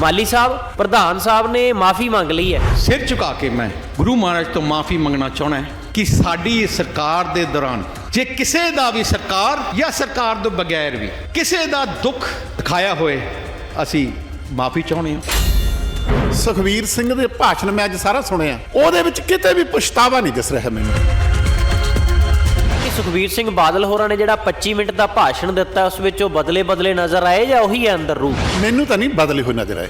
ਮਾਲੀ ਸਾਹਿਬ ਪ੍ਰਧਾਨ ਸਾਹਿਬ ਨੇ ਮਾਫੀ ਮੰਗ ਲਈ ਹੈ। ਸਿਰ ਝੁਕਾ ਕੇ ਮੈਂ ਗੁਰੂ ਮਹਾਰਾਜ ਤੋਂ ਮਾਫੀ ਮੰਗਣਾ ਚਾਹਣਾ ਹੈ ਕਿ ਸਾਡੀ ਇਹ ਸਰਕਾਰ ਦੇ ਦੌਰਾਨ ਜੇ ਕਿਸੇ ਦਾ ਵੀ ਸਰਕਾਰ ਜਾਂ ਸਰਕਾਰ ਤੋਂ ਬਗੈਰ ਵੀ ਕਿਸੇ ਦਾ ਦੁੱਖ ਦਿਖਾਇਆ ਹੋਏ ਅਸੀਂ ਮਾਫੀ ਚਾਹੁੰਦੇ ਹਾਂ। ਸੁਖਵੀਰ ਸਿੰਘ ਦੇ ਭਾਸ਼ਣ ਮੈਂ ਅੱਜ ਸਾਰਾ ਸੁਣਿਆ। ਉਹਦੇ ਵਿੱਚ ਕਿਤੇ ਵੀ ਪਛਤਾਵਾ ਨਹੀਂ ਦਿਸ ਰਿਹਾ ਮੈਨੂੰ। ਕਿ ਸੁਖਬੀਰ ਸਿੰਘ ਬਾਦਲ ਹੋਰਾਂ ਨੇ ਜਿਹੜਾ 25 ਮਿੰਟ ਦਾ ਭਾਸ਼ਣ ਦਿੱਤਾ, ਉਸ ਵਿੱਚ ਉਹ ਬਦਲੇ ਬਦਲੇ ਨਜ਼ਰ ਆਏ ਜਾਂ ਉਹੀ ਹੈ ਅੰਦਰ ਰੂਹ ਮੈਨੂੰ ਤਾਂ ਨਹੀਂ ਬਦਲੇ ਹੋਏ ਨਜ਼ਰ ਆਏ।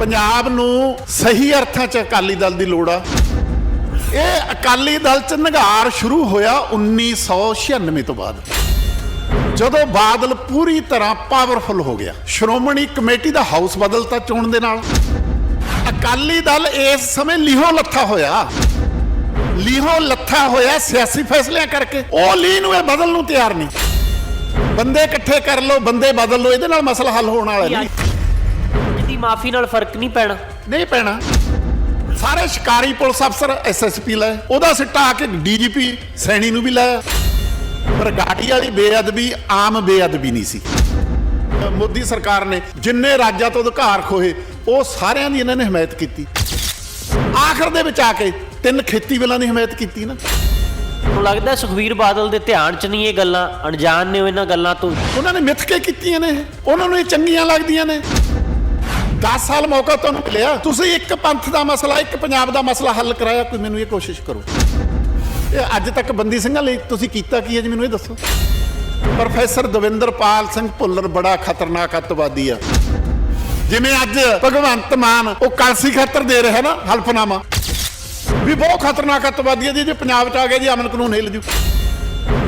ਪੰਜਾਬ ਨੂੰ ਸਹੀ ਅਰਥਾਂ 'ਚ ਅਕਾਲੀ ਦਲ ਦੀ ਲੋੜ ਆ। ਇਹ ਅਕਾਲੀ ਦਲ 'ਚ ਨਿਗਾਰ ਸ਼ੁਰੂ ਹੋਇਆ 1996 ਤੋਂ ਬਾਅਦ। ਜਦੋਂ ਬਾਦਲ ਪੂਰੀ ਤਰ੍ਹਾਂ ਪਾਵਰਫੁਲ ਹੋ ਗਿਆ। ਸ਼੍ਰੋਮਣੀ ਕਮੇਟੀ ਦਾ ਹਾਊਸ ਬਦਲਤਾ ਚੋਣ ਦੇ ਨਾਲ। ਅਕਾਲੀ ਦਲ ਇਸ ਸਮੇਂ ਲੀਹੋਂ ਲੱਥਾ ਹੋਇਆ। ਲੀਹੋਂ ਲੱਥਾ ਹੋਇਆ ਸਿਆਸੀ ਫੈਸਲਿਆਂ ਕਰਕੇ। ਉਹ ਲੀਹ ਨੂੰ ਇਹ ਬਦਲ ਨੂੰ ਤਿਆਰ ਨਹੀਂ। ਬੰਦੇ ਇਕੱਠੇ ਕਰ ਲਓ ਬੰਦੇ ਬਦਲ ਲਓ ਇਹਦੇ ਨਾਲ ਮਸਲਾ ਹੱਲ ਹੋਣ ਵਾਲਾ ਨਹੀਂ। ਇਹਦੀ ਮਾਫੀ ਨਾਲ ਫ਼ਰਕ ਨਹੀਂ ਪੈਣਾ। ਨਹੀਂ ਪੈਣਾ। ਸਾਰੇ ਸ਼ਿਕਾਰੀ ਪੁਲਿਸ ਅਫਸਰ ਐਸਐਸਪੀ ਲੈ ਉਹਦਾ ਸਿੱਟਾ ਆ ਕੇ ਡੀਜੀਪੀ ਸੈਣੀ ਨੂੰ ਵੀ ਲਾਇਆ। ਪਰ ਗਾੜੀ ਵਾਲੀ ਬੇਅਦਬੀ ਆਮ ਬੇਅਦਬੀ ਨਹੀਂ ਸੀ। ਮੋਦੀ ਸਰਕਾਰ ਨੇ ਜਿੰਨੇ ਰਾਜਾਂ ਤੋਂ ਅਧਿਕਾਰ ਖੋਏ ਉਹ ਸਾਰਿਆਂ ਦੀ ਇਹਨਾਂ ਨੇ ਹਮਾਇਤ ਕੀਤੀ। ਆਖਰ ਦੇ ਵਿੱਚ ਆ ਕੇ ਤਿੰਨ ਖੇਤੀ ਬਿੱਲਾਂ ਦੀ ਹਮਾਇਤ ਕੀਤੀ ਨਾ। ਮੈਨੂੰ ਲੱਗਦਾ ਸੁਖਬੀਰ ਬਾਦਲ ਦੇ ਧਿਆਨ 'ਚ ਨਹੀਂ ਇਹ ਗੱਲਾਂ ਅਣਜਾਣ ਨੇ ਉਹ ਇਹਨਾਂ ਗੱਲਾਂ ਤੋਂ। ਉਹਨਾਂ ਨੇ ਮਿੱਥ ਕੇ ਕੀਤੀਆਂ ਨੇ। ਉਹਨਾਂ ਨੂੰ ਇਹ ਚੰਗੀਆਂ ਲੱਗਦੀਆਂ ਨੇ। 10 ਸਾਲ ਮੌਕਾ ਤੁਹਾਨੂੰ ਮਿਲਿਆ। ਤੁਸੀਂ ਇੱਕ ਪੰਥ ਦਾ ਮਸਲਾ ਇੱਕ ਪੰਜਾਬ ਦਾ ਮਸਲਾ ਹੱਲ ਕਰਾਇਆ ਕੋਈ ਮੈਨੂੰ ਇਹ ਕੋਸ਼ਿਸ਼ ਕਰੋ। ਇਹ ਅੱਜ ਤੱਕ ਬੰਦੀ ਸਿੰਘਾਂ ਲਈ ਤੁਸੀਂ ਕੀਤਾ ਕੀ ਹੈ ਜੀ ਮੈਨੂੰ ਇਹ ਦੱਸੋ। ਪ੍ਰੋਫੈਸਰ ਦਵਿੰਦਰਪਾਲ ਸਿੰਘ ਭੁੱਲਰ ਬੜਾ ਖਤਰਨਾਕ ਅੱਤਵਾਦੀ ਆ। ਜਿਵੇਂ ਅੱਜ ਭਗਵੰਤ ਮਾਨ ਉਹ ਕਾਂਸੀ ਖਾਤਰ ਦੇ ਰਿਹਾ ਨਾ ਹਲਫਨਾਮਾ। ਵੀ ਬਹੁਤ ਖਤਰਨਾਕ ਅੱਤਵਾਦੀ ਹੈ ਜੀ, ਜੇ ਪੰਜਾਬ ਚ ਆ ਗਿਆ ਜੀ, ਅਮਨ ਕਾਨੂੰਨ ਹਿੱਲ ਜੂ।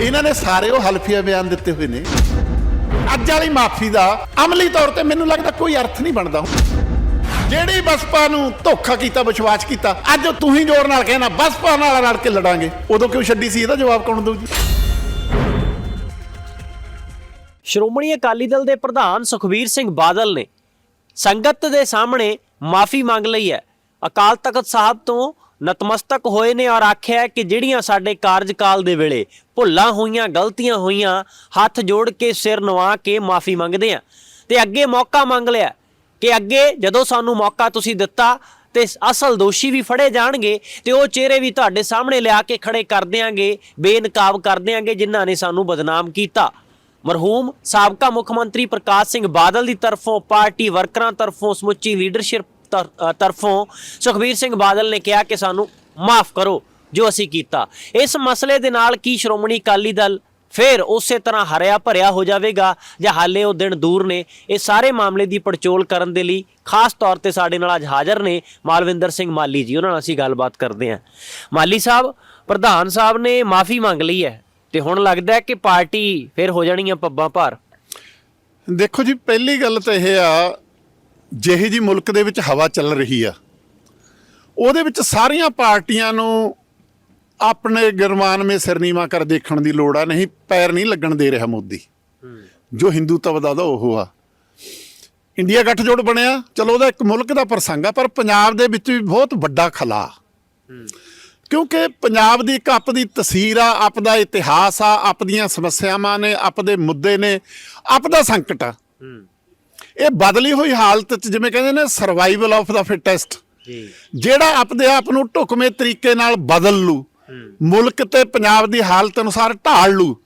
ਇਹਨਾਂ ਨੇ ਸਾਰੇ ਉਹ ਹਲਫੀਆ ਬਿਆਨ ਦਿੱਤੇ ਹੋਏ ਨੇ। ਅੱਜ ਵਾਲੀ ਮਾਫੀ ਦਾ ਅਮਲੀ ਤੌਰ ਤੇ ਮੈਨੂੰ ਲੱਗਦਾ ਕੋਈ ਅਰਥ ਨਹੀਂ ਬਣਦਾ। ਜਿਹੜੀ ਬਸਪਾ ਨੂੰ ਧੋਖਾ ਕੀਤਾ, ਵਿਸ਼ਵਾਸ ਕੀਤਾ, ਅੱਜ ਤੂੰ ਹੀ ਜ਼ੋਰ ਨਾਲ ਕਹਿਣਾ, ਬਸਪਾ ਨਾਲ ਰਲ ਕੇ ਲੜਾਂਗੇ। ਉਦੋਂ ਕਿਉਂ ਛੱਡੀ ਸੀ, ਇਹਦਾ ਜਵਾਬ ਕੌਣ ਦਊ ਜੀ? ਸ਼੍ਰੋਮਣੀ ਅਕਾਲੀ ਦਲ ਦੇ ਪ੍ਰਧਾਨ ਸੁਖਬੀਰ ਸਿੰਘ ਬਾਦਲ ਨੇ ਸੰਗਤ ਦੇ ਸਾਹਮਣੇ ਮਾਫੀ ਮੰਗ ਲਈ ਹੈ। ਅਕਾਲ ਤਖਤ ਸਾਹਿਬ ਤੋਂ ਨਤਮਸਤਕ ਹੋਏ ਨੇ ਔਰ ਆਖਿਆ ਕਿ ਜਿਹੜੀਆਂ ਸਾਡੇ ਕਾਰਜਕਾਲ ਦੇ ਵੇਲੇ ਭੁੱਲਾਂ ਹੋਈਆਂ, ਗਲਤੀਆਂ ਹੋਈਆਂ, ਹੱਥ ਜੋੜ ਕੇ, ਸਿਰ ਨਵਾ ਕੇ ਮਾਫੀ ਮੰਗਦੇ ਆ। ਤੇ ਅੱਗੇ ਮੌਕਾ ਮੰਗ ਲਿਆ ਕਿ ਅੱਗੇ ਜਦੋਂ ਸਾਨੂੰ ਮੌਕਾ ਤੁਸੀਂ ਦਿੱਤਾ ਤੇ ਅਸਲ ਦੋਸ਼ੀ ਵੀ ਫੜੇ ਜਾਣਗੇ ਤੇ ਉਹ ਚਿਹਰੇ ਵੀ ਤੁਹਾਡੇ ਸਾਹਮਣੇ ਲਿਆ ਕੇ ਖੜੇ ਕਰ ਦਿਆਂਗੇ, ਬੇਨਕਾਬ ਕਰ ਦਿਆਂਗੇ ਜਿਨ੍ਹਾਂ ਨੇ ਸਾਨੂੰ ਬਦਨਾਮ ਕੀਤਾ। ਮਰਹੂਮ ਸਾਬਕਾ ਮੁੱਖ ਮੰਤਰੀ ਪ੍ਰਕਾਸ਼ ਸਿੰਘ ਬਾਦਲ ਦੀ ਤਰਫੋਂ, ਪਾਰਟੀ ਵਰਕਰਾਂ ਤਰਫੋਂ ਸਮੁੱਚੀ ਲੀਡਰਸ਼ਿਪ ਤਰਫੋਂ ਸੁਖਬੀਰ ਸਿੰਘ ਬਾਦਲ ਨੇ ਕਿਹਾ ਕਿ ਸਾਨੂੰ ਮਾਫ ਕਰੋ ਜੋ ਅਸੀਂ ਕੀਤਾ। ਇਸ ਮਸਲੇ ਦੇ ਨਾਲ ਕੀ ਸ਼੍ਰੋਮਣੀ ਅਕਾਲੀ ਦਲ ਫਿਰ ਉਸੇ ਤਰ੍ਹਾਂ ਹਰਿਆ ਭਰਿਆ ਹੋ ਜਾਵੇਗਾ ਜਾਂ ਹਾਲੇ ਉਹ ਦਿਨ ਦੂਰ ਨੇ? ਇਹ ਸਾਰੇ ਮਾਮਲੇ ਦੀ ਪੜਚੋਲ ਕਰਨ ਦੇ ਲਈ ਖਾਸ ਤੌਰ ਤੇ ਸਾਡੇ ਨਾਲ ਅੱਜ ਹਾਜ਼ਰ ਨੇ ਮਾਲਵਿੰਦਰ ਸਿੰਘ ਮਾਲੀ ਜੀ। ਉਹਨਾਂ ਨਾਲ ਅਸੀਂ ਗੱਲਬਾਤ ਕਰਦੇ ਹਾਂ। ਮਾਲੀ ਸਾਹਿਬ, ਪ੍ਰਧਾਨ ਸਾਹਿਬ ਨੇ ਮਾਫੀ ਮੰਗ ਲਈ ਹੈ ਤੇ ਹੁਣ ਲੱਗਦਾ ਹੈ ਕਿ ਪਾਰਟੀ ਫਿਰ ਹੋ ਜਾਣੀ ਆ ਪੱਬਾਂ ਭਾਰ। ਦੇਖੋ ਜੀ, ਪਹਿਲੀ ਗੱਲ ਤਾਂ ਇਹ ਆ ਜਿਹੀ ਜੀ ਮੁਲਕ ਦੇ ਵਿੱਚ ਹਵਾ ਚੱਲ ਰਹੀ ਆ, ਉਹਦੇ ਵਿੱਚ ਸਾਰੀਆਂ ਪਾਰਟੀਆਂ ਨੂੰ ਆਪਣੇ ਗਰਮਾਨਵੇਂ ਸਿਰਨੀਮਾ ਕਰ ਦੇਖਣ ਦੀ ਲੋੜ ਆ, ਨਹੀਂ ਪੈਰ ਨਹੀਂ ਲੱਗਣ ਦੇ ਰਿਹਾ ਮੋਦੀ। ਜੋ ਹਿੰਦੂਤਵ ਦਾ ਉਹ ਆ। ਇੰਡੀਆ ਗੱਠਜੋੜ ਬਣਿਆ, ਚਲੋ ਉਹਦਾ ਇੱਕ ਮੁਲਕ ਦਾ ਪ੍ਰਸੰਗ ਆ, ਪਰ ਪੰਜਾਬ ਦੇ ਵਿੱਚ ਵੀ ਬਹੁਤ ਵੱਡਾ ਖਲਾ। ਕਿਉਂਕਿ ਪੰਜਾਬ ਦੀ ਇੱਕ ਆਪਦੀ ਤਸਵੀਰ ਆ ਆਪਦਾ ਇਤਿਹਾਸ ਆ ਆਪਦੀਆਂ ਸਮੱਸਿਆਵਾਂ ਨੇ ਆਪਦੇ ਮੁੱਦੇ ਨੇ ਆਪਦਾ ਸੰਕਟ ਆ। ਇਹ ਬਦਲੀ ਹੋਈ ਹਾਲਤ ਚ ਜਿਵੇਂ ਕਹਿੰਦੇ ਨੇ ਸਰਵਾਈਵਲ ਆਫ ਦਾ ਫਿਟੈਸਟ ਜੀ। ਜਿਹੜਾ ਆਪਦੇ ਆਪ ਨੂੰ ਢੁਕਵੇਂ ਤਰੀਕੇ ਨਾਲ ਬਦਲ ਲੂ ਮੁਲਕ ਤੇ ਪੰਜਾਬ ਦੀ ਹਾਲਤ ਅਨੁਸਾਰ ਢਾਲ ਲੂ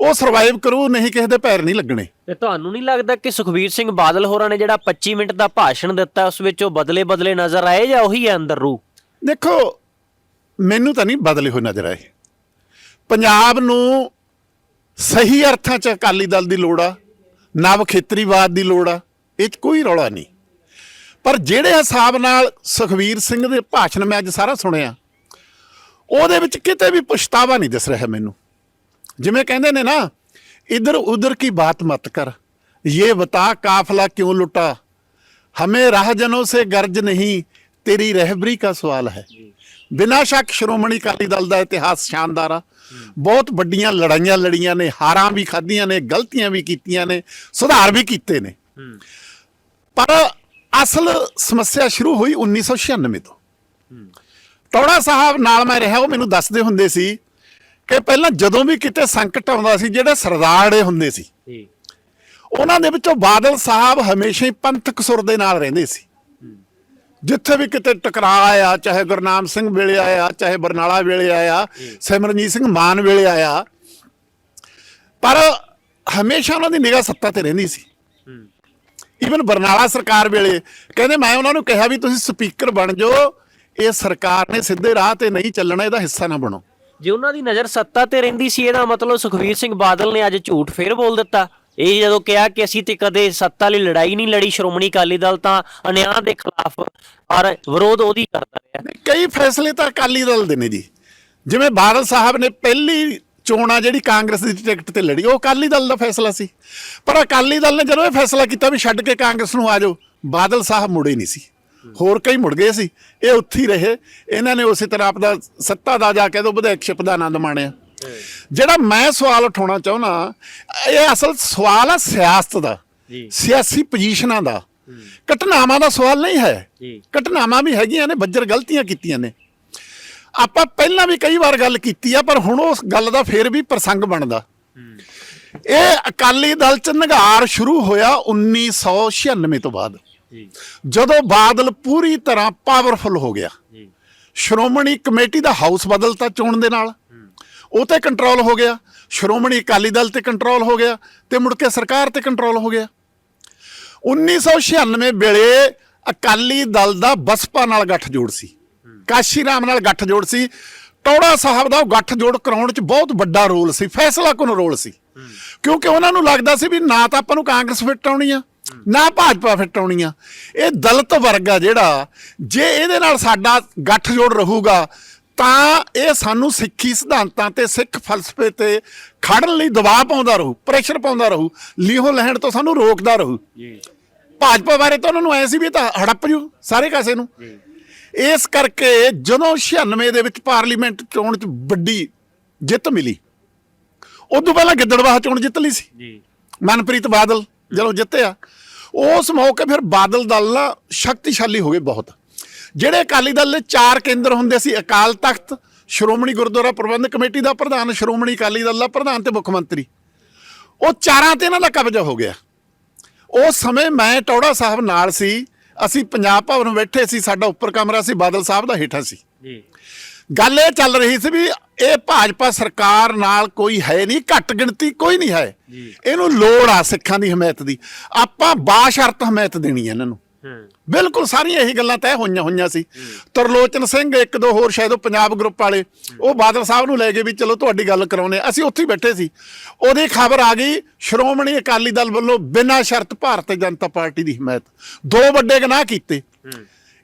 ਉਹ ਸਰਵਾਈਵ ਕਰੂ ਨਹੀਂ ਕਿਸੇ ਦੇ ਪੈਰ ਨਹੀਂ ਲੱਗਣੇ। ਤੇ ਤੁਹਾਨੂੰ ਨਹੀਂ ਲੱਗਦਾ ਕਿ ਸੁਖਬੀਰ ਸਿੰਘ ਬਾਦਲ ਹੋਰਾਂ ਨੇ ਜਿਹੜਾ 25 ਮਿੰਟ ਦਾ ਭਾਸ਼ਣ ਦਿੱਤਾ ਉਸ ਵਿੱਚ ਉਹ ਬਦਲੇ ਬਦਲੇ ਨਜ਼ਰ ਆਏ ਜਾਂ ਉਹੀ ਹੈ ਅੰਦਰ ਰੂਹ? ਦੇਖੋ ਮੈਨੂੰ ਤਾਂ ਨਹੀਂ ਬਦਲੇ ਹੋਏ ਨਜ਼ਰ ਆਏ। ਪੰਜਾਬ ਨੂੰ ਸਹੀ ਅਰਥਾਂ ਚ ਅਕਾਲੀ ਦਲ ਦੀ ਲੋੜ ਆ ਨਵ ਖੇਤਰੀਵਾਦ ਦੀ ਲੋੜ ਆ ਇਹ 'ਚ ਕੋਈ ਰੌਲਾ ਨਹੀਂ। ਪਰ ਜਿਹੜੇ ਹਿਸਾਬ ਨਾਲ ਸੁਖਵੀਰ ਸਿੰਘ ਦੇ ਭਾਸ਼ਣ ਮੈਂ ਅੱਜ ਸਾਰਾ ਸੁਣਿਆ, ਉਹਦੇ ਵਿੱਚ ਕਿਤੇ ਵੀ ਪਛਤਾਵਾ ਨਹੀਂ ਦਿਸ ਰਿਹਾ ਮੈਨੂੰ। ਜਿਵੇਂ ਕਹਿੰਦੇ ਨੇ ਨਾ, ਇਧਰ ਉਧਰ ਕੀ ਬਾਤ ਮਤ ਕਰ ਇਹ ਬਤਾ ਕਾਫਲਾ ਕਿਉਂ ਲੁੱਟਾ? ਹਮੇ ਰਾਹ ਜਨੋ ਸੇ ਗਰਜ ਨਹੀਂ, ਤੇਰੀ ਰਹਿਬਰੀ ਦਾ ਸਵਾਲ ਹੈ। ਬਿਨਾਂ ਸ਼ੱਕ ਸ਼੍ਰੋਮਣੀ ਅਕਾਲੀ ਦਲ ਦਾ ਇਤਿਹਾਸ ਸ਼ਾਨਦਾਰ ਆ। ਬਹੁਤ ਵੱਡੀਆਂ ਲੜਾਈਆਂ ਲੜੀਆਂ ਨੇ, ਹਾਰਾਂ ਵੀ ਖਾਧੀਆਂ ਨੇ, ਗਲਤੀਆਂ ਵੀ ਕੀਤੀਆਂ ਨੇ, ਸੁਧਾਰ ਵੀ ਕੀਤੇ ਨੇ। ਪਰ ਅਸਲ ਸਮੱਸਿਆ ਸ਼ੁਰੂ ਹੋਈ 1996 ਤੋਂ। ਟੌੜਾ ਸਾਹਿਬ ਨਾਲ ਮੈਂ ਰਿਹਾ ਉਹ ਮੈਨੂੰ ਦੱਸਦੇ ਹੁੰਦੇ ਸੀ ਕਿ ਪਹਿਲਾਂ ਜਦੋਂ ਵੀ ਕਿਤੇ ਸੰਕਟ ਆਉਂਦਾ ਸੀ ਜਿਹੜੇ ਸਰਦਾਰੇ ਹੁੰਦੇ ਸੀ ਉਹਨਾਂ ਦੇ ਵਿੱਚੋਂ ਬਾਦਲ ਸਾਹਿਬ ਹਮੇਸ਼ਾ ਹੀ ਪੰਥਕ ਸੁਰ ਦੇ ਨਾਲ ਰਹਿੰਦੇ ਸੀ। ਜਿੱਥੇ ਵੀ ਕਿਤੇ ਟਕਰਾਅ ਆਇਆ ਚਾਹੇ ਗੁਰਨਾਮ ਸਿੰਘ ਵੇਲੇ ਆਇਆ ਚਾਹੇ ਬਰਨਾਲਾ ਵੇਲੇ ਆਇਆ ਸਿਮਰਨਜੀਤ ਸਿੰਘ ਮਾਨ ਵੇਲੇ ਆਇਆ ਪਰ ਹਮੇਸ਼ਾ ਉਹਨਾਂ ਦੀ ਨਿਗਾਹ ਸੱਤਾ ਤੇ ਰਹਿੰਦੀ ਸੀ। ਈਵਨ ਬਰਨਾਲਾ ਸਰਕਾਰ ਵੇਲੇ ਕਹਿੰਦੇ ਮੈਂ ਉਹਨਾਂ ਨੂੰ ਕਿਹਾ ਵੀ ਤੁਸੀਂ ਸਪੀਕਰ ਬਣ ਜਾਓ ਇਹ ਸਰਕਾਰ ਨੇ ਸਿੱਧੇ ਰਾਹ ਤੇ ਨਹੀਂ ਚੱਲਣਾ ਇਹਦਾ ਹਿੱਸਾ ਨਾ ਬਣੋ। ਜੇ ਉਹਨਾਂ ਦੀ ਨਜ਼ਰ ਸੱਤਾ ਤੇ ਰਹਿੰਦੀ ਸੀ ਇਹਦਾ ਮਤਲਬ ਸੁਖਵੀਰ ਸਿੰਘ ਬਾਦਲ ਨੇ ਅੱਜ ਝੂਠ ਫੇਰ ਬੋਲ ਦਿੱਤਾ। ਇਹ ਜਦੋਂ ਕਿਹਾ ਕਿ ਅਸੀਂ ਤੇ ਕਦੇ ਸੱਤਾ ਲਈ ਲੜਾਈ ਨਹੀਂ ਲੜੀ ਸ਼੍ਰੋਮਣੀ ਅਕਾਲੀ ਦਲ ਤਾਂ ਅਨਿਆਂ ਦੇ ਖਿਲਾਫ ਔਰ ਵਿਰੋਧ ਉਹਦੀ ਕਰਦਾ ਰਿਹਾ। ਕਈ ਫੈਸਲੇ ਤਾਂ ਅਕਾਲੀ ਦਲ ਦੇ ਨੇ ਜੀ। ਜਿਵੇਂ ਬਾਦਲ ਸਾਹਿਬ ਨੇ ਪਹਿਲੀ ਚੋਣ ਜਿਹੜੀ ਕਾਂਗਰਸ ਦੀ ਟਿਕਟ ਤੇ ਲੜੀ ਉਹ ਅਕਾਲੀ ਦਲ ਦਾ ਫੈਸਲਾ ਸੀ। ਪਰ ਅਕਾਲੀ ਦਲ ਨੇ ਜਦੋਂ ਇਹ ਫੈਸਲਾ ਕੀਤਾ ਵੀ ਛੱਡ ਕੇ ਕਾਂਗਰਸ ਨੂੰ ਆ ਜਾਓ ਬਾਦਲ ਸਾਹਿਬ ਮੁੜੇ ਨਹੀਂ ਸੀ। ਹੋਰ ਕਈ ਮੁੜ ਗਏ ਸੀ। ਇਹ ਉੱਥੇ ਹੀ ਰਹੇ। ਇਹਨਾਂ ਨੇ ਉਸੇ ਤਰ੍ਹਾਂ ਆਪਦਾ ਸੱਤਾ ਦਾ ਜਾ ਕੇ ਉਹ ਵਿਧਾਇਕਸ਼ਿਪ ਦਾ ਆਨੰਦ ਮਾਣਿਆ। ਜਿਹੜਾ ਮੈਂ ਸਵਾਲ ਉਠਾਉਣਾ ਚਾਹੁੰਦਾ ਇਹ ਅਸਲ ਸਵਾਲ ਆ ਸਿਆਸਤ ਦਾ। ਸਿਆਸੀ ਪੋਜੀਸ਼ਨਾਂ ਦਾ। ਘਟਨਾਵਾਂ ਦਾ ਸਵਾਲ ਨਹੀਂ ਹੈ। ਘਟਨਾਵਾਂ ਵੀ ਹੈਗੀਆਂ ਨੇ ਬੱਜਰ ਗਲਤੀਆਂ ਕੀਤੀਆਂ ਨੇ। ਆਪਾਂ ਪਹਿਲਾਂ ਵੀ ਕਈ ਵਾਰ ਗੱਲ ਕੀਤੀ ਆ ਪਰ ਹੁਣ ਉਸ ਗੱਲ ਦਾ ਫੇਰ ਵੀ ਪ੍ਰਸੰਗ ਬਣਦਾ। ਇਹ ਅਕਾਲੀ ਦਲ ਚ ਨਿਗਾਰ ਸ਼ੁਰੂ ਹੋਇਆ 1996 ਤੋਂ ਬਾਅਦ। ਜਦੋਂ ਬਾਦਲ ਪੂਰੀ ਤਰ੍ਹਾਂ ਪਾਵਰਫੁਲ ਹੋ ਗਿਆ। ਸ਼੍ਰੋਮਣੀ ਕਮੇਟੀ ਦਾ ਹਾਊਸ ਬਦਲਤਾ ਚੋਣ ਦੇ ਨਾਲ। ਉਹ ਤੇ ਕੰਟਰੋਲ ਹੋ ਗਿਆ। ਸ਼੍ਰੋਮਣੀ ਅਕਾਲੀ ਦਲ ਤੇ ਕੰਟਰੋਲ ਹੋ ਗਿਆ ਤੇ ਮੁੜ ਕੇ ਸਰਕਾਰ ਤੇ ਕੰਟਰੋਲ ਹੋ ਗਿਆ। 1996 ਵੇਲੇ ਅਕਾਲੀ ਦਲ ਦਾ ਬਸਪਾ ਨਾਲ ਗੱਠਜੋੜ ਸੀ। ਕਾਸ਼ੀ ਰਾਮ ਨਾਲ ਗੱਠਜੋੜ ਸੀ। ਟੌੜਾ ਸਾਹਿਬ ਦਾ ਉਹ ਗੱਠਜੋੜ ਕਰਾਉਣ 'ਚ ਬਹੁਤ ਵੱਡਾ ਰੋਲ ਸੀ। ਫੈਸਲਾ ਕੁਨ ਰੋਲ ਸੀ? ਕਿਉਂਕਿ ਉਹਨਾਂ ਨੂੰ ਲੱਗਦਾ ਸੀ ਵੀ ਨਾ ਤਾਂ ਆਪਾਂ ਨੂੰ ਕਾਂਗਰਸ ਫਿੱਟ ਆਉਣੀ ਆ ਨਾ ਭਾਜਪਾ ਫਿੱਟ ਆਉਣੀ ਆ। ਇਹ ਦਲਿਤ ਵਰਗ ਆ ਜਿਹੜਾ ਜੇ ਇਹਦੇ ਨਾਲ ਸਾਡਾ ਗੱਠਜੋੜ ਰਹੂਗਾ ਤਾਂ ਇਹ ਸਾਨੂੰ ਸਿੱਖੀ ਸਿਧਾਂਤਾਂ ਤੇ ਸਿੱਖ ਫਲਸਫੇ ਤੇ ਖੜਨ ਲਈ ਦਬਾਅ ਪਾਉਂਦਾ ਰਹੂ ਪ੍ਰੈਸ਼ਰ ਪਾਉਂਦਾ ਰਹੂ ਲੀਹੋ ਲੈਣ ਤੋਂ ਸਾਨੂੰ ਰੋਕਦਾ ਰਹੂ। ਜੀ। ਭਾਜਪਾ ਬਾਰੇ ਤਾਂ ਉਹਨਾਂ ਨੂੰ ਐ ਸੀ ਵੀ ਤਾਂ ਹੜੱਪ ਜੂ ਸਾਰੇ ਕਾਸੇ ਨੂੰ। ਇਸ ਕਰਕੇ ਜਦੋਂ 96 ਦੇ ਵਿੱਚ ਪਾਰਲੀਮੈਂਟ ਚੋਣ 'ਚ ਵੱਡੀ ਜਿੱਤ ਮਿਲੀ ਉਦੋਂ ਪਹਿਲਾਂ ਗਿੱਦੜਵਾਹ ਚੋਣ ਜਿੱਤ ਲਈ ਸੀ। ਜੀ। ਮਨਪ੍ਰੀਤ ਬਾਦਲ ਜਦੋਂ ਜਿੱਤਿਆ ਉਸ ਮੌਕੇ ਫਿਰ ਬਾਦਲ ਦਲ ਨਾ ਸ਼ਕਤੀਸ਼ਾਲੀ ਹੋ ਗਏ ਬਹੁਤ। ਜਿਹੜੇ ਅਕਾਲੀ ਦਲ ਦੇ ਚਾਰ ਕੇਂਦਰ ਹੁੰਦੇ ਸੀ ਅਕਾਲ ਤਖਤ ਸ਼੍ਰੋਮਣੀ ਗੁਰਦੁਆਰਾ ਪ੍ਰਬੰਧਕ ਕਮੇਟੀ ਦਾ ਪ੍ਰਧਾਨ ਸ਼੍ਰੋਮਣੀ ਅਕਾਲੀ ਦਲ ਦਾ ਪ੍ਰਧਾਨ ਤੇ ਮੁੱਖ ਮੰਤਰੀ। ਉਹ ਚਾਰਾਂ ਤੇ ਇਹਨਾਂ ਦਾ ਕਬਜ਼ਾ ਹੋ ਗਿਆ। ਉਸ ਸਮੇਂ ਮੈਂ ਟੌੜਾ ਸਾਹਿਬ ਨਾਲ ਸੀ ਅਸੀਂ ਪੰਜਾਬ ਭਵਨ ਬੈਠੇ ਸੀ ਸਾਡਾ ਉੱਪਰ ਕਮਰਾ ਸੀ ਬਾਦਲ ਸਾਹਿਬ ਦਾ ਹੇਠਾਂ ਸੀ। ਜੀ। ਗੱਲ ਇਹ ਚੱਲ ਰਹੀ ਸੀ ਵੀ ਇਹ ਭਾਜਪਾ ਸਰਕਾਰ ਨਾਲ ਕੋਈ ਹੈ ਨਹੀਂ ਘੱਟ ਗਿਣਤੀ ਕੋਈ ਨਹੀਂ ਹੈ। ਇਹਨੂੰ ਲੋੜ ਆ ਸਿੱਖਾਂ ਦੀ ਹਮਾਇਤ ਦੀ। ਆਪਾਂ ਬਾਸ਼ਰਤ ਹਮਾਇਤ ਦੇਣੀ ਹੈ ਇਹਨਾਂ ਨੂੰ। ਬਿਲਕੁਲ ਸਾਰੀਆਂ ਇਹੀ ਗੱਲਾਂ ਤੈਅ ਹੋਈਆਂ ਹੋਈਆਂ ਸੀ। ਤਰਲੋਚਨ ਸਿੰਘ ਇੱਕ ਦੋ ਹੋਰ ਸ਼ਾਇਦ ਉਹ ਪੰਜਾਬ ਗਰੁੱਪ ਵਾਲੇ, ਉਹ ਬਾਦਲ ਸਾਹਿਬ ਨੂੰ ਲੈ ਕੇ ਵੀ ਚਲੋ ਤੁਹਾਡੀ ਗੱਲ ਕਰਾਉਨੇ ਅਸੀਂ ਉੱਥੇ ਹੀ ਬੈਠੇ ਸੀ। ਉਹਦੀ ਖਬਰ ਆ ਗਈ, ਸ਼੍ਰੋਮਣੀ ਅਕਾਲੀ ਦਲ ਵੱਲੋਂ ਬਿਨਾਂ ਸ਼ਰਤ ਭਾਰਤੀ ਜਨਤਾ ਪਾਰਟੀ ਦੀ ਹਮਾਇਤ। ਦੋ ਵੱਡੇ ਗੁਨਾਹ ਕੀਤੇ।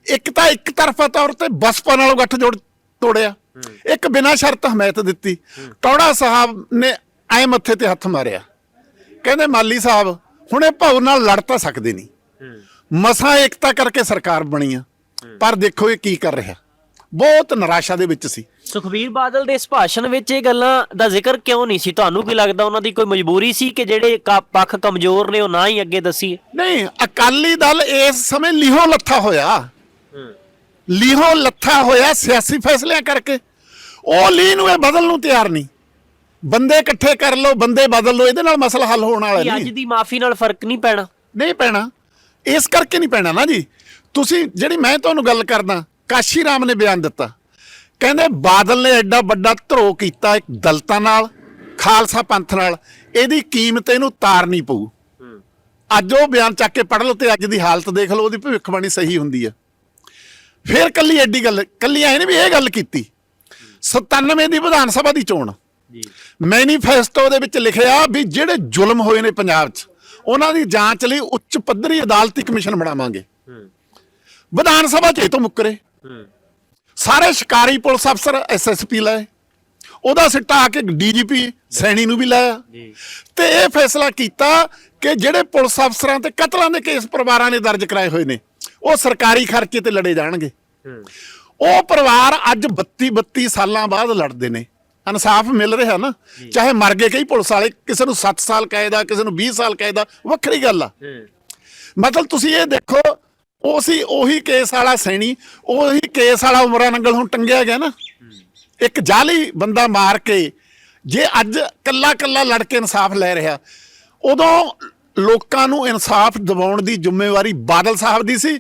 ਇੱਕ ਤਾਂ ਇੱਕ ਤਰਫਾ ਤੌਰ ਤੇ ਬਸਪਾ ਨਾਲੋਂ ਗੱਠ ਜੋੜ ਤੋੜਿਆ। ਇੱਕ ਬਿਨਾਂ ਸ਼ਰਤ ਹਮਾਇਤ ਦਿੱਤੀ। ਟੌੜਾ ਸਾਹਿਬ ਨੇ ਐ ਮੱਥੇ ਤੇ ਹੱਥ ਮਾਰਿਆ। ਕਹਿੰਦੇ ਮਾਲੀ ਸਾਹਿਬ, ਹੁਣ ਇਹ ਭਾਉ ਨਾਲ ਲੜ ਤਾਂ ਸਕਦੇ ਨਹੀਂ। ਮਸਾਂ ਏਕਤਾ ਕਰਕੇ ਸਰਕਾਰ ਬਣੀ ਆ। ਪਰ ਦੇਖੋ ਇਹ ਕੀ ਕਰ ਰਿਹਾ। ਬਹੁਤ ਨਿਰਾਸ਼ਾ ਦੇ ਵਿੱਚ ਸੀ। ਸੁਖਬੀਰ ਬਾਦਲ ਦੇ ਇਸ ਭਾਸ਼ਣ ਵਿੱਚ ਇਹ ਗੱਲਾਂ ਦਾ ਜ਼ਿਕਰ ਕਿਉਂ ਨਹੀਂ ਸੀ? ਤੁਹਾਨੂੰ ਕੀ ਲੱਗਦਾ ਉਹਨਾਂ ਦੀ ਕੋਈ ਮਜਬੂਰੀ ਸੀ ਕਿ ਜਿਹੜੇ ਪੱਖ ਕਮਜ਼ੋਰ ਨੇ ਉਹ ਨਾ ਹੀ ਅੱਗੇ ਦੱਸੀਏ? ਨਹੀਂ ਅਕਾਲੀ ਦਲ ਇਸ ਸਮੇਂ ਲੀਹੋ ਲੱਥਾ ਹੋਇਆ। ਲੀਹੋ ਲੱਥਾ ਹੋਇਆ ਸਿਆਸੀ ਫੈਸਲਿਆਂ ਕਰਕੇ। ਉਹ ਲੀ ਨੂੰ ਇਹ ਬਦਲ ਨੂੰ ਤਿਆਰ ਨਹੀਂ। ਬੰਦੇ ਇਕੱਠੇ ਕਰ ਲਓ ਬੰਦੇ ਬਦਲ ਲਓ ਇਹਦੇ ਨਾਲ ਮਸਲਾ ਹੱਲ ਹੋਣ ਵਾਲਾ ਕੀ ਅੱਜ ਨਹੀਂ ਦੀ ਮਾਫੀ ਨਾਲ ਫ਼ਰਕ ਨਹੀਂ ਪੈਣਾ? ਨਹੀਂ ਪੈਣਾ। ਇਸ ਕਰਕੇ ਨਹੀਂ ਪੈਣਾ ਨਾ ਜੀ। ਤੁਸੀਂ ਜਿਹੜੀ ਮੈਂ ਤੁਹਾਨੂੰ ਗੱਲ ਕਰਦਾ ਕਾਸ਼ੀ ਰਾਮ ਨੇ ਬਿਆਨ ਦਿੱਤਾ। ਕਹਿੰਦੇ ਬਾਦਲ ਨੇ ਐਡਾ ਵੱਡਾ ਧਰੋ ਕੀਤਾ ਇੱਕ ਦਲਤਾਂ ਨਾਲ ਖਾਲਸਾ ਪੰਥ ਨਾਲ ਇਹਦੀ ਕੀਮਤ ਇਹਨੂੰ ਤਾਰਨੀ ਪਊ। ਅੱਜ ਉਹ ਬਿਆਨ ਚੱਕ ਕੇ ਪੜ੍ਹ ਲਓ ਤੇ ਅੱਜ ਦੀ ਹਾਲਤ ਦੇਖ ਲਓ ਉਹਦੀ ਭਵਿੱਖਬਾਣੀ ਸਹੀ ਹੁੰਦੀ ਆ। ਫਿਰ ਕੱਲੀ ਐਡੀ ਗੱਲ ਕੱਲੀ ਐ ਨਹੀਂ ਵੀ ਇਹ ਗੱਲ ਕੀਤੀ। 97 ਦੀ ਵਿਧਾਨ ਸਭਾ ਦੀ ਚੋਣ। ਜੀ। ਮੈਨੀਫੈਸਟੋ ਦੇ ਵਿੱਚ ਲਿਖਿਆ ਵੀ ਜਿਹੜੇ ਜ਼ੁਲਮ ਹੋਏ ਨੇ ਪੰਜਾਬ 'ਚ ਉਹਨਾਂ ਦੀ ਜਾਂਚ ਲਈ ਉੱਚ ਪੱਧਰੀ ਅਦਾਲਤੀ ਕਮਿਸ਼ਨ ਬਣਾਵਾਂਗੇ। ਵਿਧਾਨ ਸਭਾ 'ਚ ਇਹ ਤੋਂ ਮੁੱਕਰੇ। ਸਾਰੇ ਸ਼ਿਕਾਰੀ ਪੁਲਿਸ ਅਫਸਰ ਐਸਐਸਪੀ ਲਏ। ਉਹਦਾ ਸਿੱਟਾ ਆ ਕੇ ਡੀਜੀਪੀ ਸੈਣੀ ਨੂੰ ਵੀ ਲਾਇਆ। ਜੀ। ਤੇ ਇਹ ਫੈਸਲਾ ਕੀਤਾ ਕਿ ਜਿਹੜੇ ਪੁਲਿਸ ਅਫਸਰਾਂ ਤੇ ਕਤਲਾਂ ਦੇ ਕੇਸ ਪਰਿਵਾਰਾਂ ਨੇ ਦਰਜ ਕਰਾਏ ਹੋਏ ਨੇ ਉਹ ਸਰਕਾਰੀ ਖਰਚੇ ਤੇ ਲੜੇ ਜਾਣਗੇ। ਉਹ ਪਰਿਵਾਰ ਅੱਜ 32 32 ਸਾਲਾਂ ਬਾਅਦ ਲੜਦੇ ਨੇ। ਇਨਸਾਫ ਮਿਲ ਰਿਹਾ ਨਾ ਚਾਹੇ ਮਰ ਗਏ ਕਈ ਪੁਲਿਸ ਵਾਲੇ ਕਿਸੇ ਨੂੰ 7 ਸਾਲ ਕੈਦਾ ਕਿਸੇ ਨੂੰ 20 ਸਾਲ ਕੈਦਾ ਵੱਖਰੀ ਗੱਲ ਆ। ਮਤਲਬ ਤੁਸੀਂ ਇਹ ਦੇਖੋ ਉਹ ਸੀ ਉਹੀ ਕੇਸ ਵਾਲਾ ਸੈਣੀ ਉਹੀ ਕੇਸ ਵਾਲਾ ਉਮਰਾਂ ਨੰਗਲ ਹੁਣ ਟੰਗਿਆ ਗਿਆ ਨਾ। ਇੱਕ ਜਾਲੀ ਬੰਦਾ ਮਾਰ ਕੇ ਜੇ ਅੱਜ ਕੱਲਾ ਕੱਲਾ ਲੜ ਕੇ ਇਨਸਾਫ ਲੈ ਰਿਹਾ ਉਦੋਂ ਲੋਕਾਂ ਨੂੰ ਇਨਸਾਫ ਦਿਵਾਉਣ ਦੀ ਜ਼ਿੰਮੇਵਾਰੀ ਬਾਦਲ ਸਾਹਿਬ ਦੀ ਸੀ